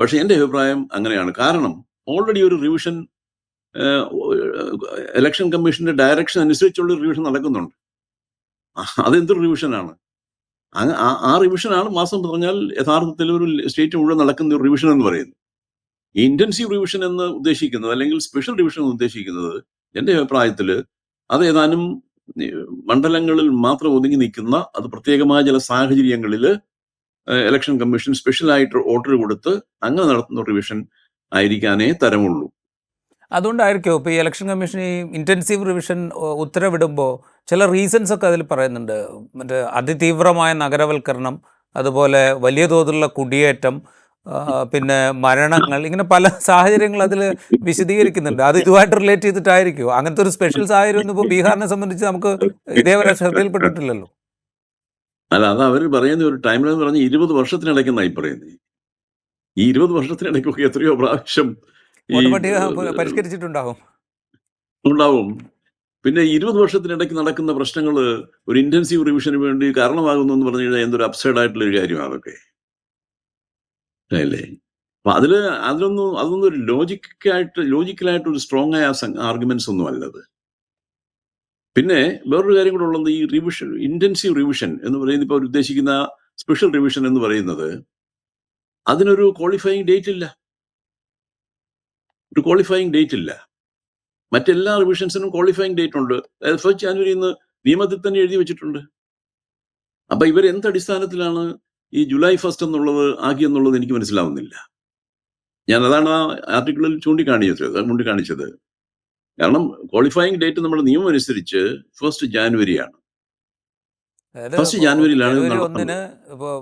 പക്ഷെ എന്റെ അഭിപ്രായം അങ്ങനെയാണ്. കാരണം ഓൾറെഡി ഒരു റിവിഷൻ ഇലക്ഷൻ കമ്മീഷന്റെ ഡയറക്ഷൻ അനുസരിച്ചുള്ള റിവിഷൻ നടക്കുന്നുണ്ട്. അതെന്തൊരു റിവിഷനാണ്? അങ്ങ- ആ- റിവിഷനാണ് മാസം പറഞ്ഞാൽ യഥാർത്ഥത്തിൽ ഒരു സ്റ്റേറ്റ് മുഴുവൻ നടക്കുന്ന ഒരു റിവിഷൻ എന്ന് പറയുന്നത്. ഈ ഇന്റൻസീവ് റിവിഷൻ എന്ന് ഉദ്ദേശിക്കുന്നത് അല്ലെങ്കിൽ സ്പെഷ്യൽ റിവിഷൻ എന്ന് ഉദ്ദേശിക്കുന്നത് എന്റെ അഭിപ്രായത്തിൽ അത് ഏതാനും മണ്ഡലങ്ങളിൽ മാത്രം ഒതുങ്ങി നിൽക്കുന്ന അത് പ്രത്യേകമായ ചില സാഹചര്യങ്ങളിൽ ഇലക്ഷൻ കമ്മീഷൻ സ്പെഷ്യലായിട്ട് ഓർഡർ കൊടുത്ത് അങ്ങനെ നടത്തുന്ന റിവിഷൻ ആയിരിക്കാനേ തരമുള്ളൂ. അതുകൊണ്ടായിരിക്കും ഇപ്പോൾ ഈ ഇലക്ഷൻ കമ്മീഷൻ ഈ ഇന്റൻസീവ് റിവിഷൻ ഉത്തരവിടുമ്പോൾ ചില റീസൺസ് ഒക്കെ അതിൽ പറയുന്നുണ്ട്. മറ്റേ അതിതീവ്രമായ നഗരവൽക്കരണം അതുപോലെ വലിയ തോതിലുള്ള കുടിയേറ്റം പിന്നെ മരണങ്ങൾ ഇങ്ങനെ പല സാഹചര്യങ്ങൾ അതിൽ വിശദീകരിക്കുന്നുണ്ട്. അത് ഇതുമായിട്ട് റിലേറ്റ് ചെയ്തിട്ടായിരിക്കും. അങ്ങനത്തെ ഒരു സ്പെഷ്യൽ സാഹചര്യം ഒന്നും ഇപ്പോൾ ബീഹാറിനെ സംബന്ധിച്ച് നമുക്ക് ഇതേവരെ ശ്രദ്ധയിൽപ്പെട്ടിട്ടില്ലല്ലോ. അല്ല അത് അവർ പറയുന്ന ഒരു ടൈമിലെന്ന് പറഞ്ഞ് ഇരുപത് വർഷത്തിനിടയ്ക്കെന്നായി പറയുന്നത് ഈ ഇരുപത് വർഷത്തിനിടയ്ക്കൊക്കെ എത്രയോ പ്രാവശ്യം പരിഷ്കരിച്ചിട്ടുണ്ടാവും. ഉണ്ടാവും. പിന്നെ ഇരുപത് വർഷത്തിനിടയ്ക്ക് നടക്കുന്ന പ്രശ്നങ്ങൾ ഒരു ഇന്റൻസീവ് റിവിഷന് വേണ്ടി കാരണമാകുന്നു എന്ന് പറഞ്ഞു കഴിഞ്ഞാൽ എന്തൊരു അപ്സൈഡ് ആയിട്ടുള്ള ഒരു കാര്യമാണ് അതൊക്കെ. അല്ലേ? അപ്പൊ അതിൽ അതിലൊന്നും അതൊന്നും ഒരു ലോജിക്കായിട്ട് ലോജിക്കലായിട്ട് ഒരു സ്ട്രോങ് ആയ ആർഗ്യുമെന്റ്സ് ഒന്നും അല്ലത്. പിന്നെ വേറൊരു കാര്യം കൂടെ ഉള്ളത് ഈ റിവിഷൻ ഇന്റൻസീവ് റിവിഷൻ എന്ന് പറയുന്നത് ഇപ്പോൾ ഉദ്ദേശിക്കുന്ന സ്പെഷ്യൽ റിവിഷൻ എന്ന് പറയുന്നത് അതിനൊരു ക്വാളിഫയിങ് ഡേറ്റ് ഇല്ല. ഒരു ക്വാളിഫയിങ് ഡേറ്റ് ഇല്ല. മറ്റെല്ലാ റിവിഷൻസിനും ക്വാളിഫയിങ് ഡേറ്റ് ഉണ്ട്. അതായത് ഫസ്റ്റ് ജാനുവരി എന്ന് നിയമത്തിൽ തന്നെ എഴുതി വെച്ചിട്ടുണ്ട്. അപ്പൊ ഇവർ എന്ത് അടിസ്ഥാനത്തിലാണ് ഈ ജൂലൈ ഫസ്റ്റ് എന്നുള്ളത് ആക്കി എന്നുള്ളത് എനിക്ക് മനസ്സിലാവുന്നില്ല. ഞാൻ അതാണ് ആ ആർട്ടിക്കിളിൽ ചൂണ്ടിക്കാണിച്ചത് ചൂണ്ടിക്കാണിച്ചത് കാരണം ക്വാളിഫയിങ് ഡേറ്റ് നമ്മുടെ നിയമം അനുസരിച്ച് ഫസ്റ്റ് ജാനുവരിയാണ് ഫസ്റ്റ് ജാനുവരിയിലാണ് ജനുവരി. ഒന്നിന് ഇപ്പോൾ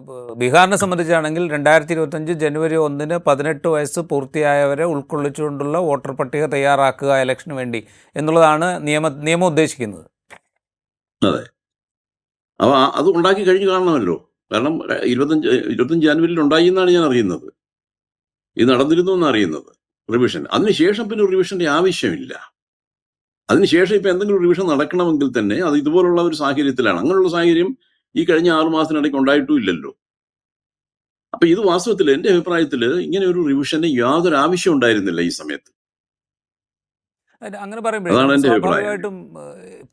ബീഹാറിനെ സംബന്ധിച്ചാണെങ്കിൽ രണ്ടായിരത്തി ഇരുപത്തഞ്ച് ജനുവരി ഒന്നിന് പതിനെട്ട് വയസ്സ് പൂർത്തിയായവരെ ഉൾക്കൊള്ളിച്ചുകൊണ്ടുള്ള വോട്ടർ പട്ടിക തയ്യാറാക്കുക ഇലക്ഷന് വേണ്ടി എന്നുള്ളതാണ് നിയമ നിയമം ഉദ്ദേശിക്കുന്നത്. അതെ. അപ്പോൾ അത് ഉണ്ടാക്കി കഴിഞ്ഞു കാണണമല്ലോ. കാരണം ഇരുപത്തഞ്ച് ഇരുപത്തഞ്ച് ജനുവരിയിൽ ഉണ്ടായി എന്നാണ് ഞാൻ അറിയുന്നത്. ഇത് നടന്നിരുന്നു എന്ന് അറിയുന്നത് റിവിഷൻ അതിനുശേഷം പിന്നെ റിവിഷന്റെ റിവിഷന്റെ ആവശ്യമില്ല. അതിനുശേഷം ഇപ്പം എന്തെങ്കിലും റിവിഷൻ നടക്കണമെങ്കിൽ തന്നെ അത് ഇതുപോലുള്ള ഒരു സാഹചര്യത്തിലാണ്. അങ്ങനെയുള്ള സാഹചര്യം ഈ കഴിഞ്ഞ ആറു മാസത്തിനിടയ്ക്ക് ഉണ്ടായിട്ടും ഇല്ലല്ലോ. അപ്പൊ ഇത് വാസ്തവത്തിൽ എന്റെ അഭിപ്രായത്തിൽ ഇങ്ങനെ ഒരു റിവിഷന് യാതൊരു ആവശ്യം ഉണ്ടായിരുന്നില്ല ഈ സമയത്ത്. അങ്ങനെ പറയുമ്പോഴേ അതാണ് എന്റെ അഭിപ്രായം.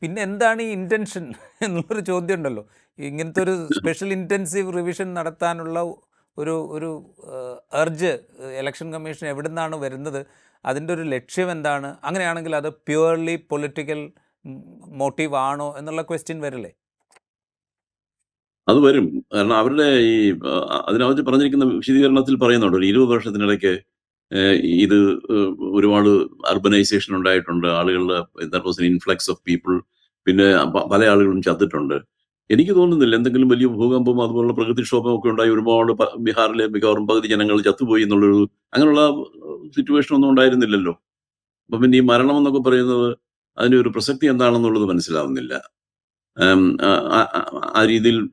പിന്നെ എന്താണ് ഈ ഇന്റൻഷൻ എന്നുള്ളൊരു ചോദ്യം ഉണ്ടല്ലോ ഇങ്ങനത്തെ ഒരു സ്പെഷ്യൽ ഇന്റൻസീവ് റിവിഷൻ നടത്താനുള്ള ഒരു ഒരു എർജ് ഇലക്ഷൻ കമ്മീഷൻ എവിടെ നിന്നാണ് വരുന്നത്? അതിന്റെ ഒരു ലക്ഷ്യം എന്താണ്? അങ്ങനെയാണെങ്കിൽ അത് പ്യുവർലി പൊളിറ്റിക്കൽ മോട്ടീവ് ആണോ എന്നുള്ള ക്വസ്റ്റ്യൻ വരില്ലേ? അത് വരും. കാരണം അവരുടെ ഈ അതിനകത്ത് പറഞ്ഞിരിക്കുന്ന വിശദീകരണത്തിൽ പറയുന്നുണ്ട്. ഒരു ഇരുപത് വർഷത്തിനിടയ്ക്ക് ഇത് ഒരുപാട് അർബനൈസേഷൻ ഉണ്ടായിട്ടുണ്ട്. ആളുകളുടെ ഇൻഫ്ലക്സ് ഓഫ് പീപ്പിൾ പിന്നെ പല ആളുകളും ചത്തിട്ടുണ്ട്. എനിക്ക് തോന്നുന്നില്ല എന്തെങ്കിലും വലിയ ഭൂകമ്പം അതുപോലുള്ള പ്രകൃതിക്ഷോഭം ഒക്കെ ഉണ്ടായി ഒരുപാട് ബീഹാറിലെ മിക്കവാറും പകുതി ജനങ്ങൾ ചത്തുപോയി എന്നുള്ളൊരു അങ്ങനെയുള്ള സിറ്റുവേഷൻ ഒന്നും ഉണ്ടായിരുന്നില്ലല്ലോ. അപ്പൊ പിന്നെ ഈ മരണം എന്നൊക്കെ പറയുന്നത് അതിന്റെ ഒരു പ്രസക്തി എന്താണെന്നുള്ളത് മനസ്സിലാവുന്നില്ല. ആ- രീതിയിൽ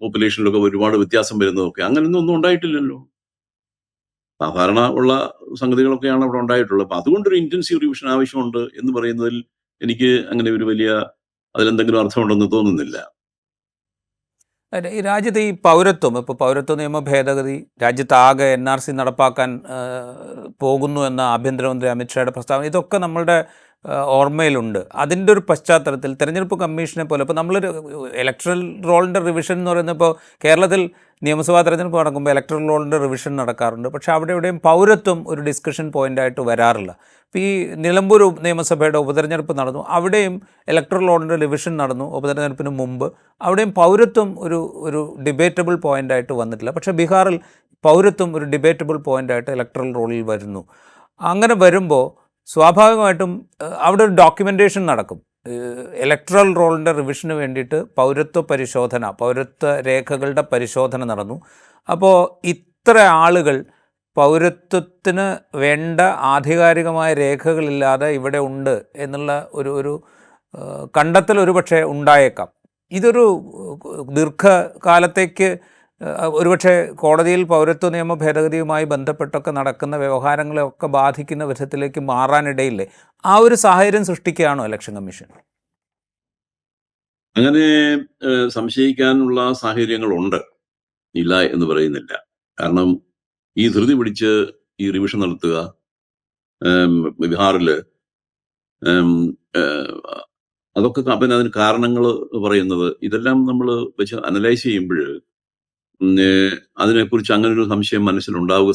പോപ്പുലേഷനിലൊക്കെ ഒരുപാട് വ്യത്യാസം വരുന്നതൊക്കെ അങ്ങനെയൊന്നും ഒന്നും ഉണ്ടായിട്ടില്ലല്ലോ. സാധാരണ ഉള്ള സംഗതികളൊക്കെയാണ് അവിടെ ഉണ്ടായിട്ടുള്ളത്. അപ്പൊ അതുകൊണ്ടൊരു ഇന്റൻസീവ് റിവിഷൻ ആവശ്യമുണ്ട് എന്ന് പറയുന്നതിൽ എനിക്ക് അങ്ങനെ ഒരു വലിയ അതിലെന്തെങ്കിലും അർത്ഥമുണ്ടെന്ന് തോന്നുന്നില്ല. ഈ രാജ്യത്ത് ഈ പൗരത്വം ഇപ്പോൾ പൗരത്വ നിയമ ഭേദഗതി രാജ്യത്താകെ എൻ ആർ സി നടപ്പാക്കാൻ പോകുന്നു എന്ന ആഭ്യന്തരമന്ത്രി അമിത്ഷായുടെ പ്രസ്താവന ഇതൊക്കെ നമ്മളുടെ ഓർമ്മയിലുണ്ട്. അതിന്റെ ഒരു പശ്ചാത്തലത്തിൽ തെരഞ്ഞെടുപ്പ് കമ്മീഷനെ പോലെ ഇപ്പോൾ നമ്മളൊരു ഇലക്ട്രൽ റോളിന്റെ റിവിഷൻ എന്ന് പറയുന്നത് ഇപ്പോൾ കേരളത്തിൽ നിയമസഭാ തെരഞ്ഞെടുപ്പ് നടക്കുമ്പോൾ ഇലക്ട്രൽ റോളിന്റെ റിവിഷൻ നടക്കാറുണ്ട്. പക്ഷേ അവിടെ എവിടെയും പൗരത്വം ഒരു ഡിസ്കഷൻ പോയിന്റായിട്ട് വരാറില്ല. ഇപ്പോൾ ഈ നിലമ്പൂർ നിയമസഭയുടെ ഉപതെരഞ്ഞെടുപ്പ് നടന്നു. അവിടെയും ഇലക്ട്രൽ റോളിന്റെ റിവിഷൻ നടന്നു ഉപതെരഞ്ഞെടുപ്പിന് മുമ്പ്. അവിടെയും പൗരത്വം ഒരു ഒരു ഡിബേറ്റബിൾ പോയിന്റായിട്ട് വന്നിട്ടില്ല. പക്ഷേ ബീഹാറിൽ പൗരത്വം ഒരു ഡിബേറ്റബിൾ പോയിന്റായിട്ട് ഇലക്ട്രൽ റോളിൽ വരുന്നു. അങ്ങനെ വരുമ്പോൾ സ്വാഭാവികമായിട്ടും അവിടെ ഒരു ഡോക്യുമെന്റേഷൻ നടക്കും. ഇലക്ട്രൽ റോളിന്റെ റിവിഷന് വേണ്ടിയിട്ട് പൗരത്വ പരിശോധന പൗരത്വ രേഖകളുടെ പരിശോധന നടന്നു. അപ്പോൾ ഇത്ര ആളുകൾ പൗരത്വത്തിന് വേണ്ട ആധികാരികമായ രേഖകളില്ലാതെ ഇവിടെ ഉണ്ട് എന്നുള്ള ഒരു ഒരു കണ്ടെത്തൽ ഒരുപക്ഷെ ഉണ്ടായേക്കാം. ഇതൊരു ദീർഘകാലത്തേക്ക് ഒരുപക്ഷെ കോടതിയിൽ പൗരത്വ നിയമ ഭേദഗതിയുമായി ബന്ധപ്പെട്ടൊക്കെ നടക്കുന്ന വ്യവഹാരങ്ങളെയൊക്കെ ബാധിക്കുന്ന വിധത്തിലേക്ക് മാറാനിടയില്ലേ? ആ ഒരു സാഹചര്യം സൃഷ്ടിക്കുകയാണോ ഇലക്ഷൻ കമ്മീഷൻ അങ്ങനെ സംശയിക്കാനുള്ള സാഹചര്യങ്ങളുണ്ട്. ഇല്ല എന്ന് പറയുന്നില്ല. കാരണം ഈ ധൃതി പിടിച്ച് ഈ റിവിഷൻ നടത്തുക ബീഹാറിൽ അതൊക്കെ പിന്നെ അതിന് കാരണങ്ങൾ പറയുന്നത് ഇതെല്ലാം നമ്മൾ വെച്ച് അനലൈസ് ചെയ്യുമ്പോൾ അതിനെക്കുറിച്ച് അങ്ങനെ ഒരു സംശയം മനസ്സിലുണ്ടാവുക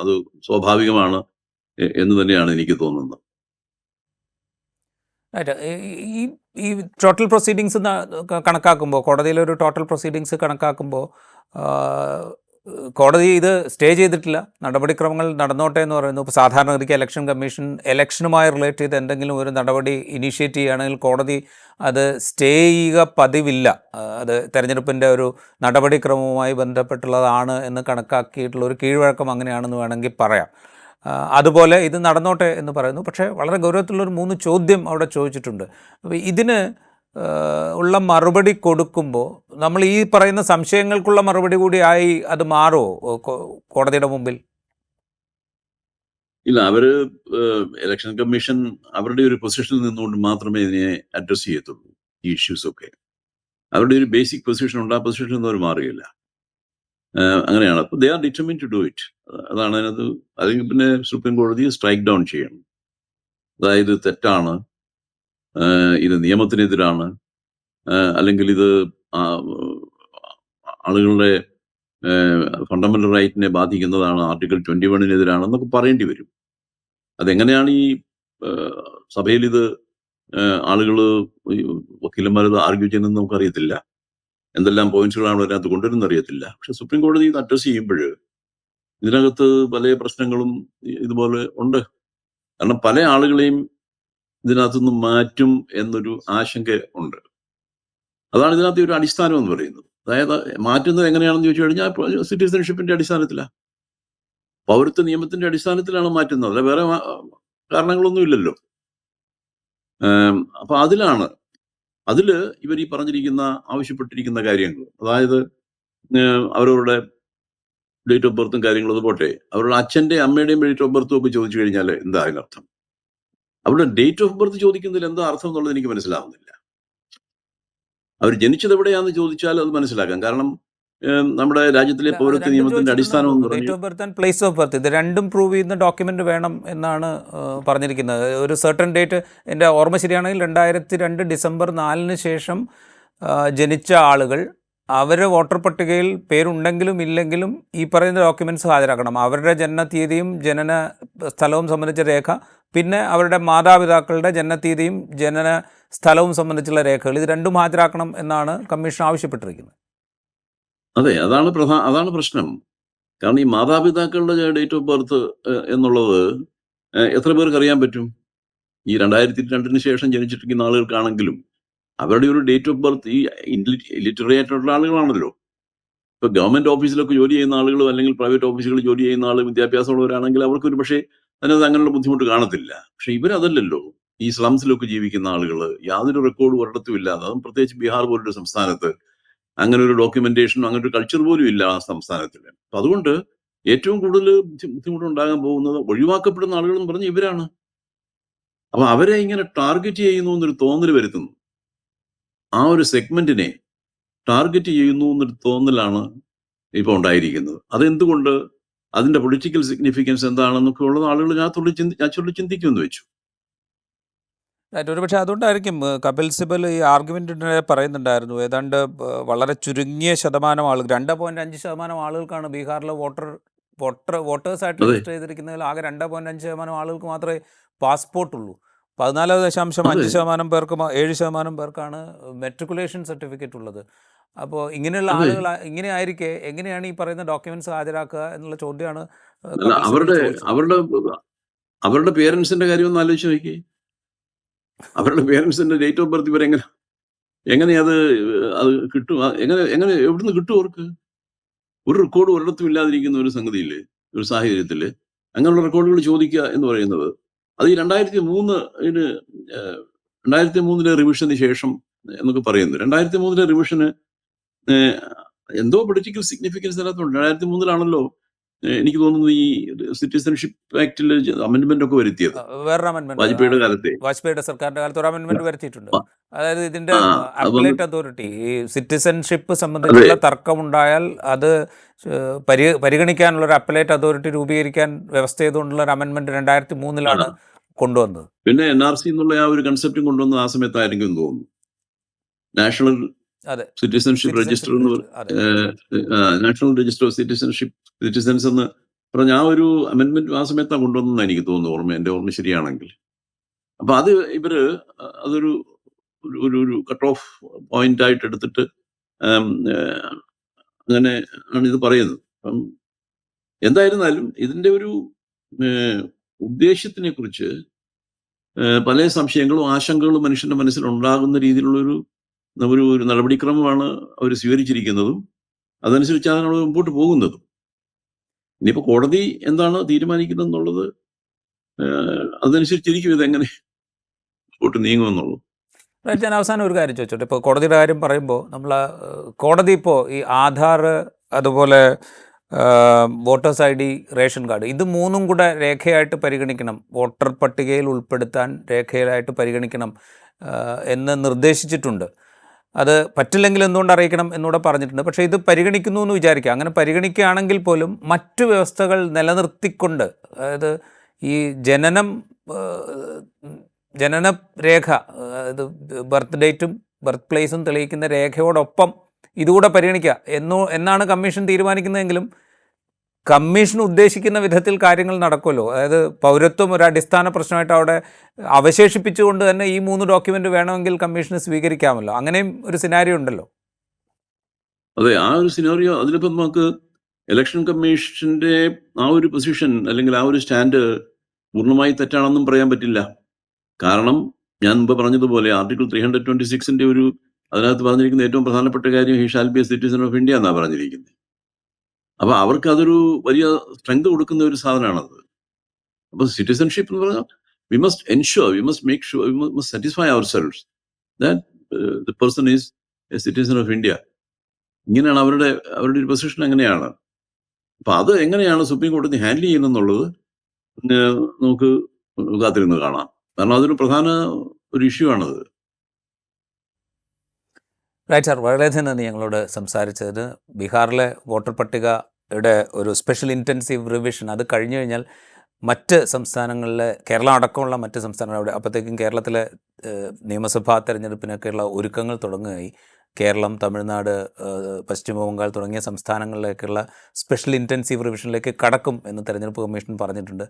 അത് സ്വാഭാവികമാണ് എന്ന് തന്നെയാണ് എനിക്ക് തോന്നുന്നത്. ഈ ഈ ടോട്ടൽ പ്രൊസീഡിങ്സ് കണക്കാക്കുമ്പോൾ കോടതിയിലൊരു ടോട്ടൽ പ്രൊസീഡിങ്സ് കണക്കാക്കുമ്പോൾ കോടതി ഇത് സ്റ്റേ ചെയ്തിട്ടില്ല. നടപടിക്രമങ്ങൾ നടന്നോട്ടെ എന്ന് പറയുന്നു. ഇപ്പോൾ സാധാരണഗതിക്ക് ഇലക്ഷൻ കമ്മീഷൻ ഇലക്ഷനുമായി റിലേറ്റ് ചെയ്ത് എന്തെങ്കിലും ഒരു നടപടി ഇനീഷ്യേറ്റ് ചെയ്യുകയാണെങ്കിൽ കോടതി അത് സ്റ്റേ ചെയ്യുക പതിവില്ല. അത് തെരഞ്ഞെടുപ്പിന്റെ ഒരു നടപടിക്രമവുമായി ബന്ധപ്പെട്ടുള്ളതാണ് എന്ന് കണക്കാക്കിയിട്ടുള്ള ഒരു കീഴ്വഴക്കം അങ്ങനെയാണെന്ന് വേണമെങ്കിൽ പറയാം. അതുപോലെ ഇത് നടന്നോട്ടെ എന്ന് പറയുന്നു. പക്ഷേ വളരെ ഗൗരവത്തിലുള്ളൊരു മൂന്ന് ചോദ്യം അവിടെ ചോദിച്ചിട്ടുണ്ട്. അപ്പോൾ ഇതിന് ഉള്ള മറുപടി കൊടുക്കുമ്പോൾ നമ്മൾ ഈ പറയുന്ന സംശയങ്ങൾക്കുള്ള മറുപടി കൂടി ആയി അത് മാറുമോ കോടതിയുടെ മുമ്പിൽ? ഇല്ല അവർ ഇലക്ഷൻ കമ്മീഷൻ അവരുടെ ഒരു പൊസിഷനിൽ നിന്നുകൊണ്ട് മാത്രമേ ഇതിനെ അഡ്രസ് ചെയ്യത്തുള്ളൂ ഈ ഇഷ്യൂസ് ഒക്കെ. അവരുടെ ഒരു ബേസിക് പൊസിഷൻ ഉണ്ട് ആ പൊസിഷനിൽ നിന്ന് അവർ മാറുകയില്ല. അങ്ങനെയാണ്. അപ്പോൾ they are determined to do it അതാണ് അതിനകത്ത് അല്ലെങ്കിൽ പിന്നെ സുപ്രീം കോടതി സ്ട്രൈക്ക് ഡൗൺ ചെയ്യണം. അതായത് തെറ്റാണ് ഇത് നിയമത്തിനെതിരാണ് അല്ലെങ്കിൽ ഇത് ആളുകളുടെ ഫണ്ടമെന്റൽ റൈറ്റിനെ ബാധിക്കുന്നതാണ് ആർട്ടിക്കിൾ ട്വന്റി വണ്ണിനെതിരാണെന്നൊക്കെ പറയേണ്ടി വരും. അതെങ്ങനെയാണ് ഈ സഭയിൽ ഇത് ആളുകൾ വക്കീലന്മാർ ഇത് ആർഗ്യൂ ചെയ്യുന്നത് നമുക്കറിയത്തില്ല. എന്തെല്ലാം പോയിന്റ്സുകളാണ് അതിനകത്ത് കൊണ്ടുവരുന്നത് അറിയത്തില്ല. പക്ഷെ സുപ്രീം കോടതി ഇത് അഡ്രസ് ചെയ്യുമ്പോൾ ഇതിനകത്ത് പല പ്രശ്നങ്ങളും ഇതുപോലെ ഉണ്ട്. കാരണം പല ആളുകളെയും ഇതിനകത്തുനിന്ന് മാറ്റും എന്നൊരു ആശങ്ക ഉണ്ട്. അതാണ് ഇതിനകത്ത് ഒരു അടിസ്ഥാനം എന്ന് പറയുന്നത്. അതായത് മാറ്റുന്നത് എങ്ങനെയാണെന്ന് ചോദിച്ചു കഴിഞ്ഞാൽ സിറ്റിസൺഷിപ്പിന്റെ അടിസ്ഥാനത്തിലാണ് പൗരത്വ നിയമത്തിന്റെ അടിസ്ഥാനത്തിലാണ് മാറ്റുന്നത്. അല്ല വേറെ കാരണങ്ങളൊന്നും ഇല്ലല്ലോ. അപ്പൊ അതിലാണ് അതിൽ ഇവർ ഈ പറഞ്ഞിരിക്കുന്ന ആവശ്യപ്പെട്ടിരിക്കുന്ന കാര്യങ്ങൾ. അതായത് അവരവരുടെ ഡേറ്റ് ഓഫ് ബർത്തും കാര്യങ്ങളും പോട്ടെ. അവരുടെ അച്ഛന്റെ അമ്മയുടെയും ഡേറ്റ് ഓഫ് ബർത്തും ഒക്കെ ചോദിച്ചു കഴിഞ്ഞാൽ എന്താ അതിനർത്ഥം? അവരുടെ ഡേറ്റ് ഓഫ് ബർത്ത് ചോദിക്കുന്നതിൽ എന്താ അർത്ഥം എന്നുള്ളത് എനിക്ക് മനസ്സിലാവുന്നില്ല. അവർ ജനിച്ചത് എവിടെയാണെന്ന് ചോദിച്ചാൽ അത് മനസ്സിലാക്കാം. കാരണം നമ്മുടെ രാജ്യത്തിലെ പൗരത്വ നിയമത്തിന്റെ അടിസ്ഥാനം എന്ന് date of birth and place of birth ഇത് രണ്ടും പ്രൂവ് ചെയ്യുന്ന ഡോക്യുമെന്റ് വേണം എന്നാണ് പറഞ്ഞിരിക്കുന്നത്. ഒരു സർട്ടൺ ഡേറ്റ് എന്റെ ഓർമ്മ ശരിയാണെങ്കിൽ രണ്ടായിരത്തി രണ്ട് ഡിസംബർ നാലിന് ശേഷം ജനിച്ച ആളുകൾ അവർ വോട്ടർ പട്ടികയിൽ പേരുണ്ടെങ്കിലും ഇല്ലെങ്കിലും ഈ പറയുന്ന ഡോക്യുമെന്റ്സ് ഹാജരാക്കണം. അവരുടെ ജനന തീയതിയും ജനന സ്ഥലവും സംബന്ധിച്ച രേഖ പിന്നെ അവരുടെ മാതാപിതാക്കളുടെ ജനനത്തീയതിയും ജനന സ്ഥലവും സംബന്ധിച്ചുള്ള രേഖകൾ. ഇത് രണ്ടും ഹാജരാക്കണം എന്നാണ് കമ്മീഷൻ ആവശ്യപ്പെട്ടിരിക്കുന്നത്. അതെ അതാണ് പ്രധാന അതാണ് പ്രശ്നം. കാരണം ഈ മാതാപിതാക്കളുടെ ഡേറ്റ് ഓഫ് ബർത്ത് എന്നുള്ളത് എത്ര പേർക്ക് അറിയാൻ പറ്റും? ഈ രണ്ടായിരത്തി രണ്ടിന് ശേഷം ജനിച്ചിട്ടിരിക്കുന്ന ആളുകൾക്കാണെങ്കിലും അവരുടെ ഒരു ഡേറ്റ് ഓഫ് ബർത്ത് ഈ ഇലിറ്ററേറ്റ് ആയിട്ടുള്ള ആളുകളാണല്ലോ. ഇപ്പൊ ഗവൺമെന്റ് ഓഫീസിലൊക്കെ ജോലി ചെയ്യുന്ന ആളുകളും അല്ലെങ്കിൽ പ്രൈവറ്റ് ഓഫീസുകളിൽ ജോലി ചെയ്യുന്ന ആളുകൾ വിദ്യാഭ്യാസമുള്ളവരാണെങ്കിൽ അവർക്ക് ഒരു പക്ഷേ അതിനകത്ത് അങ്ങനെയുള്ള ബുദ്ധിമുട്ട് കാണത്തില്ല. പക്ഷെ ഇവരതല്ലല്ലോ. ഈ സ്ലംസിലൊക്കെ ജീവിക്കുന്ന ആളുകൾ യാതൊരു റെക്കോർഡും ഒരിടത്തും ഇല്ലാതെ അതും പ്രത്യേകിച്ച് ബീഹാർ പോലൊരു സംസ്ഥാനത്ത്. അങ്ങനെ ഒരു ഡോക്യുമെന്റേഷനും അങ്ങനെ ഒരു കൾച്ചർ പോലും ഇല്ല ആ സംസ്ഥാനത്തിൽ. അപ്പൊ അതുകൊണ്ട് ഏറ്റവും കൂടുതൽ ബുദ്ധിമുട്ട് ബുദ്ധിമുട്ടുണ്ടാകാൻ പോകുന്നത് ഒഴിവാക്കപ്പെടുന്ന ആളുകൾ എന്ന് പറഞ്ഞ ഇവരാണ്. അപ്പൊ അവരെ ഇങ്ങനെ ടാർഗറ്റ് ചെയ്യുന്നു എന്നൊരു തോന്നൽ വരുത്തുന്നു. ആ ഒരു സെഗ്മെന്റിനെ ടാർഗറ്റ് ചെയ്യുന്നു എന്നൊരു തോന്നലാണ് ഇപ്പൊ ഉണ്ടായിരിക്കുന്നത്. അതെന്തുകൊണ്ട്? അതിന്റെ പൊളിറ്റിക്കൽ സിഗ്നിഫിക്കൻസ് എന്താണെന്നൊക്കെ ഉള്ളത് ആളുകൾ ഞാൻ തുള്ളി ചിന്തി ഞാൻ ചുള്ളി ചിന്തിക്കുമെന്ന് വെച്ചു. ഒരുപക്ഷെ ഒരു പക്ഷേ അതുകൊണ്ടായിരിക്കും കപിൽ സിബൽ ഈ ആർഗ്യുമെന്റിനെ പറയുന്നുണ്ടായിരുന്നു ഏതാണ്ട് വളരെ ചുരുങ്ങിയ ശതമാനം ആളുകൾ രണ്ട് പോയിന്റ് അഞ്ച് ശതമാനം ആളുകൾക്കാണ് ബീഹാറിലെ വോട്ടർ വോട്ടർ വോട്ടേഴ്സായിട്ട്. രജിസ്റ്റർ ചെയ്തിരിക്കുന്നതിൽ ആകെ രണ്ട് പോയിന്റ് അഞ്ച് ശതമാനം ആളുകൾക്ക് മാത്രമേ പാസ്പോർട്ട് ഉള്ളൂ പതിനാല് ദശാംശം അഞ്ച്. ശതമാനം പേർക്ക് ഏഴ് ശതമാനം പേർക്കാണ് മെട്രിക്കുലേഷൻ സർട്ടിഫിക്കറ്റ് ഉള്ളത്. അപ്പോൾ ഇങ്ങനെയുള്ള ആളുകൾ ഇങ്ങനെ ആയിരിക്കെ എങ്ങനെയാണ് ഈ പറയുന്ന ഡോക്യുമെന്റ്സ് ഹാജരാക്കുക എന്നുള്ള ചോദ്യമാണ് അവരുടെ അവരുടെ അവരുടെ പേരൻസിന്റെ കാര്യം ഒന്ന് ആലോചിച്ച് നോക്കി അവരുടെ പേരൻസിന്റെ ഡേറ്റ് ഓഫ് ബർത്ത് ഇവരെങ്ങനെ എങ്ങനെ അത് അത് കിട്ടും? എങ്ങനെ എങ്ങനെ എവിടുന്ന് കിട്ടും അവർക്ക്? ഒരു റെക്കോർഡ് ഒരിടത്തും ഇല്ലാതിരിക്കുന്ന ഒരു സംഗതിയില്ലേ? ഒരു സാഹചര്യത്തിൽ അങ്ങനെയുള്ള റെക്കോർഡുകൾ ചോദിക്കുക എന്ന് പറയുന്നത്. അത് ഈ രണ്ടായിരത്തി മൂന്ന് ഇതിന് ഏഹ്, രണ്ടായിരത്തി മൂന്നിലെ റിവിഷന് ശേഷം എന്നൊക്കെ പറയുന്നു. രണ്ടായിരത്തി മൂന്നിലെ റിവിഷന് എന്തോ പൊളിറ്റിക്കൽ സിഗ്നിഫിക്കൻസ് അതിനകത്തുണ്ട്. രണ്ടായിരത്തി മൂന്നിലാണല്ലോ എനിക്ക് തോന്നുന്നു ഈ സിറ്റിസൺഷിപ്പ് ആക്ടിൽ അമെന്റ്മെന്റ് ഒക്കെ വരുത്തിയത്. വേറൊരു അമെന്റ്മെന്റ് വാജ്പേയിയുടെ കാലത്തെ. വാജ്പേയിയുടെ സർക്കാരിന്റെ കാലത്ത് ഒരു അമെന്റ്മെന്റ് വരുത്തിയിട്ടുണ്ട്. അതായത് ഇതിന്റെ അപ്പലേറ്റ് അതോറിറ്റി ഈ സിറ്റിസൺഷിപ്പ് സംബന്ധിച്ചുള്ള തർക്കമുണ്ടായാൽ അത് പരി പരിഗണിക്കാനുള്ള ഒരു അപ്പലേറ്റ് അതോറിറ്റി രൂപീകരിക്കാൻ വ്യവസ്ഥ ചെയ്തുകൊണ്ടുള്ള ഒരു അമെന്റ്മെന്റ് രണ്ടായിരത്തി മൂന്നിലാണ് കൊണ്ടുവന്നത്. പിന്നെ എൻ ആർ സി എന്നുള്ള ആ ഒരു കൺസെപ്റ്റും കൊണ്ടുവന്നത് ആ സമയത്തായിരിക്കും തോന്നുന്നു. നാഷണൽ സിറ്റിസൺഷിപ്പ് രജിസ്റ്റർ എന്ന് national register of citizenship citizens എന്ന് പറഞ്ഞ ആ ഒരു അമെന്റ്മെന്റ് ആ സമയത്താണ് കൊണ്ടുവന്നെന്ന് എനിക്ക് തോന്നുന്നു ഓർമ്മ എന്റെ ഓർമ്മ ശരിയാണെങ്കിൽ. അപ്പൊ അത് ഇവർ അതൊരു ഒരു- ഒരു കട്ട് ഓഫ് പോയിന്റ് ആയിട്ട് എടുത്തിട്ട് അങ്ങനെ ആണ് ഇത് പറയുന്നത്. അപ്പം എന്തായിരുന്നാലും ഇതിന്റെ ഒരു ഉദ്ദേശത്തിനെ കുറിച്ച് പല സംശയങ്ങളും ആശങ്കകളും മനുഷ്യന്റെ മനസ്സിൽ ഉണ്ടാകുന്ന രീതിയിലുള്ള ഒരു ഒരു നടപടിക്രമമാണ് അവർ സ്വീകരിച്ചിരിക്കുന്നതും അതനുസരിച്ചാണ് നമ്മൾ മുമ്പോട്ട് പോകുന്നതും. ഇനിയിപ്പോൾ കോടതി എന്താണ് തീരുമാനിക്കുന്നത് എന്നുള്ളത് അതനുസരിച്ചിരിക്കും ഇതെങ്ങനെ മുമ്പോട്ട് നീങ്ങുമെന്നുള്ളത്. ഞാൻ അവസാനം ഒരു കാര്യം ചോദിച്ചോട്ടെ. ഇപ്പോൾ കോടതിയുടെ കാര്യം പറയുമ്പോൾ നമ്മൾ കോടതി ഇപ്പോൾ ഈ ആധാർ അതുപോലെ voters I D ration card ഇത് മൂന്നും കൂടെ രേഖയായിട്ട് പരിഗണിക്കണം. വോട്ടർ പട്ടികയിൽ ഉൾപ്പെടുത്താൻ രേഖയിലായിട്ട് പരിഗണിക്കണം എന്ന് നിർദ്ദേശിച്ചിട്ടുണ്ട്. അത് പറ്റില്ലെങ്കിൽ എന്തുകൊണ്ട് അറിയിക്കണം എന്നൂടെ പറഞ്ഞിട്ടുണ്ട്. പക്ഷേ ഇത് പരിഗണിക്കുന്നു എന്ന് വിചാരിക്കുക. അങ്ങനെ പരിഗണിക്കുകയാണെങ്കിൽ പോലും മറ്റു വ്യവസ്ഥകൾ നിലനിർത്തിക്കൊണ്ട് അതായത് ഈ ജനനം ജനന രേഖ അത് ബർത്ത് ഡേറ്റും ബർത്ത് പ്ലേസും തെളിയിക്കുന്ന രേഖയോടൊപ്പം ഇതുകൂടെ പരിഗണിക്കുക. എന്നോ എന്നാണ് കമ്മീഷൻ തീരുമാനിക്കുന്നതെങ്കിലും കമ്മീഷൻ ഉദ്ദേശിക്കുന്ന വിധത്തിൽ കാര്യങ്ങൾ നടക്കുമല്ലോ. അതായത് പൗരത്വം ഒരു അടിസ്ഥാന പ്രശ്നമായിട്ട് അവിടെ അവശേഷിപ്പിച്ചുകൊണ്ട് തന്നെ ഈ മൂന്ന് ഡോക്യുമെന്റ് വേണമെങ്കിൽ കമ്മീഷന് സ്വീകരിക്കാമല്ലോ. അങ്ങനെയും ഒരു സിനാരിയോ ഉണ്ടല്ലോ. അതെ ആ ഒരു സിനാരിയോ അതിനിപ്പോ നമുക്ക് ഇലക്ഷൻ കമ്മീഷന്റെ ആ ഒരു പൊസിഷൻ അല്ലെങ്കിൽ ആ ഒരു സ്റ്റാൻഡ് പൂർണമായി തെറ്റാണെന്നും പറയാൻ പറ്റില്ല. കാരണം ഞാൻ മുമ്പ് പറഞ്ഞതുപോലെ ആർട്ടിക്കിൾ ത്രീ ഹൺഡ്രഡ് ട്വന്റി സിക്സിന്റെ ഒരു അതിനകത്ത് പറഞ്ഞിരിക്കുന്ന ഏറ്റവും പ്രധാനപ്പെട്ട കാര്യം he shall be a citizen of India എന്നാണ് പറഞ്ഞിരിക്കുന്നത്. അപ്പൊ അവർക്ക് അതൊരു വലിയ സ്ട്രെങ്ത് കൊടുക്കുന്ന ഒരു സാധനമാണത്. അപ്പൊ സിറ്റിസൺഷിപ്പ് എന്ന് പറഞ്ഞാൽ we must ensure we must make sure we must satisfy ourselves that person is a citizen of India ഇങ്ങനെയാണ് അവരുടെ അവരുടെ ഒരു പൊസിഷൻ എങ്ങനെയാണ്? അപ്പൊ അത് എങ്ങനെയാണ് സുപ്രീം കോടതി ഹാൻഡിൽ ചെയ്യുന്നെന്നുള്ളത് ഏഹ് നമുക്ക് കാത്തിരുന്ന് കാണാം. കാരണം അതൊരു പ്രധാന ഒരു ഇഷ്യൂ ആണത്. റൈറ്റ് സാർ വളരെയധികം നന്ദി ഞങ്ങളോട് സംസാരിച്ചതിന്. ബീഹാറിലെ വോട്ടർ പട്ടികയുടെ ഒരു സ്പെഷ്യൽ ഇന്റൻസീവ് റിവിഷൻ അത് കഴിഞ്ഞു കഴിഞ്ഞാൽ മറ്റ് സംസ്ഥാനങ്ങളിലെ കേരളം അടക്കമുള്ള മറ്റ് സംസ്ഥാനങ്ങൾ അവിടെ അപ്പോഴത്തേക്കും കേരളത്തിലെ നിയമസഭാ തെരഞ്ഞെടുപ്പിനൊക്കെയുള്ള ഒരുക്കങ്ങൾ തുടങ്ങുകയായി. കേരളം തമിഴ്നാട് പശ്ചിമ ബംഗാൾ തുടങ്ങിയ സംസ്ഥാനങ്ങളിലേക്കുള്ള സ്പെഷ്യൽ ഇന്റൻസീവ് റിവിഷനിലേക്ക് കടക്കും എന്ന് തെരഞ്ഞെടുപ്പ് കമ്മീഷൻ പറഞ്ഞിട്ടുണ്ട്.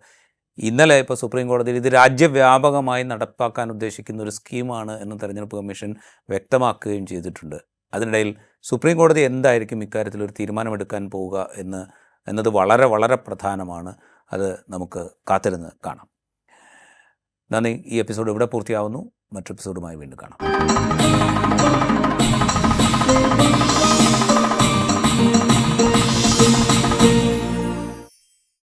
ഇന്നലെ ഇപ്പോൾ സുപ്രീം കോടതിയിൽ ഇത് രാജ്യവ്യാപകമായി നടപ്പാക്കാൻ ഉദ്ദേശിക്കുന്ന ഒരു സ്കീമാണ് എന്ന് തെരഞ്ഞെടുപ്പ് കമ്മീഷൻ വ്യക്തമാക്കുകയും ചെയ്തിട്ടുണ്ട്. അതിനിടയിൽ സുപ്രീം കോടതി എന്തായിരിക്കും ഇക്കാര്യത്തിൽ ഒരു തീരുമാനമെടുക്കാൻ പോവുക എന്ന് എന്നത് വളരെ വളരെ പ്രധാനമാണ്. അത് നമുക്ക് കാത്തിരുന്ന് കാണാം. നന്ദി. ഈ എപ്പിസോഡ് ഇവിടെ പൂർത്തിയാവുന്നു. മറ്റു എപ്പിസോഡുമായി വീണ്ടും കാണാം.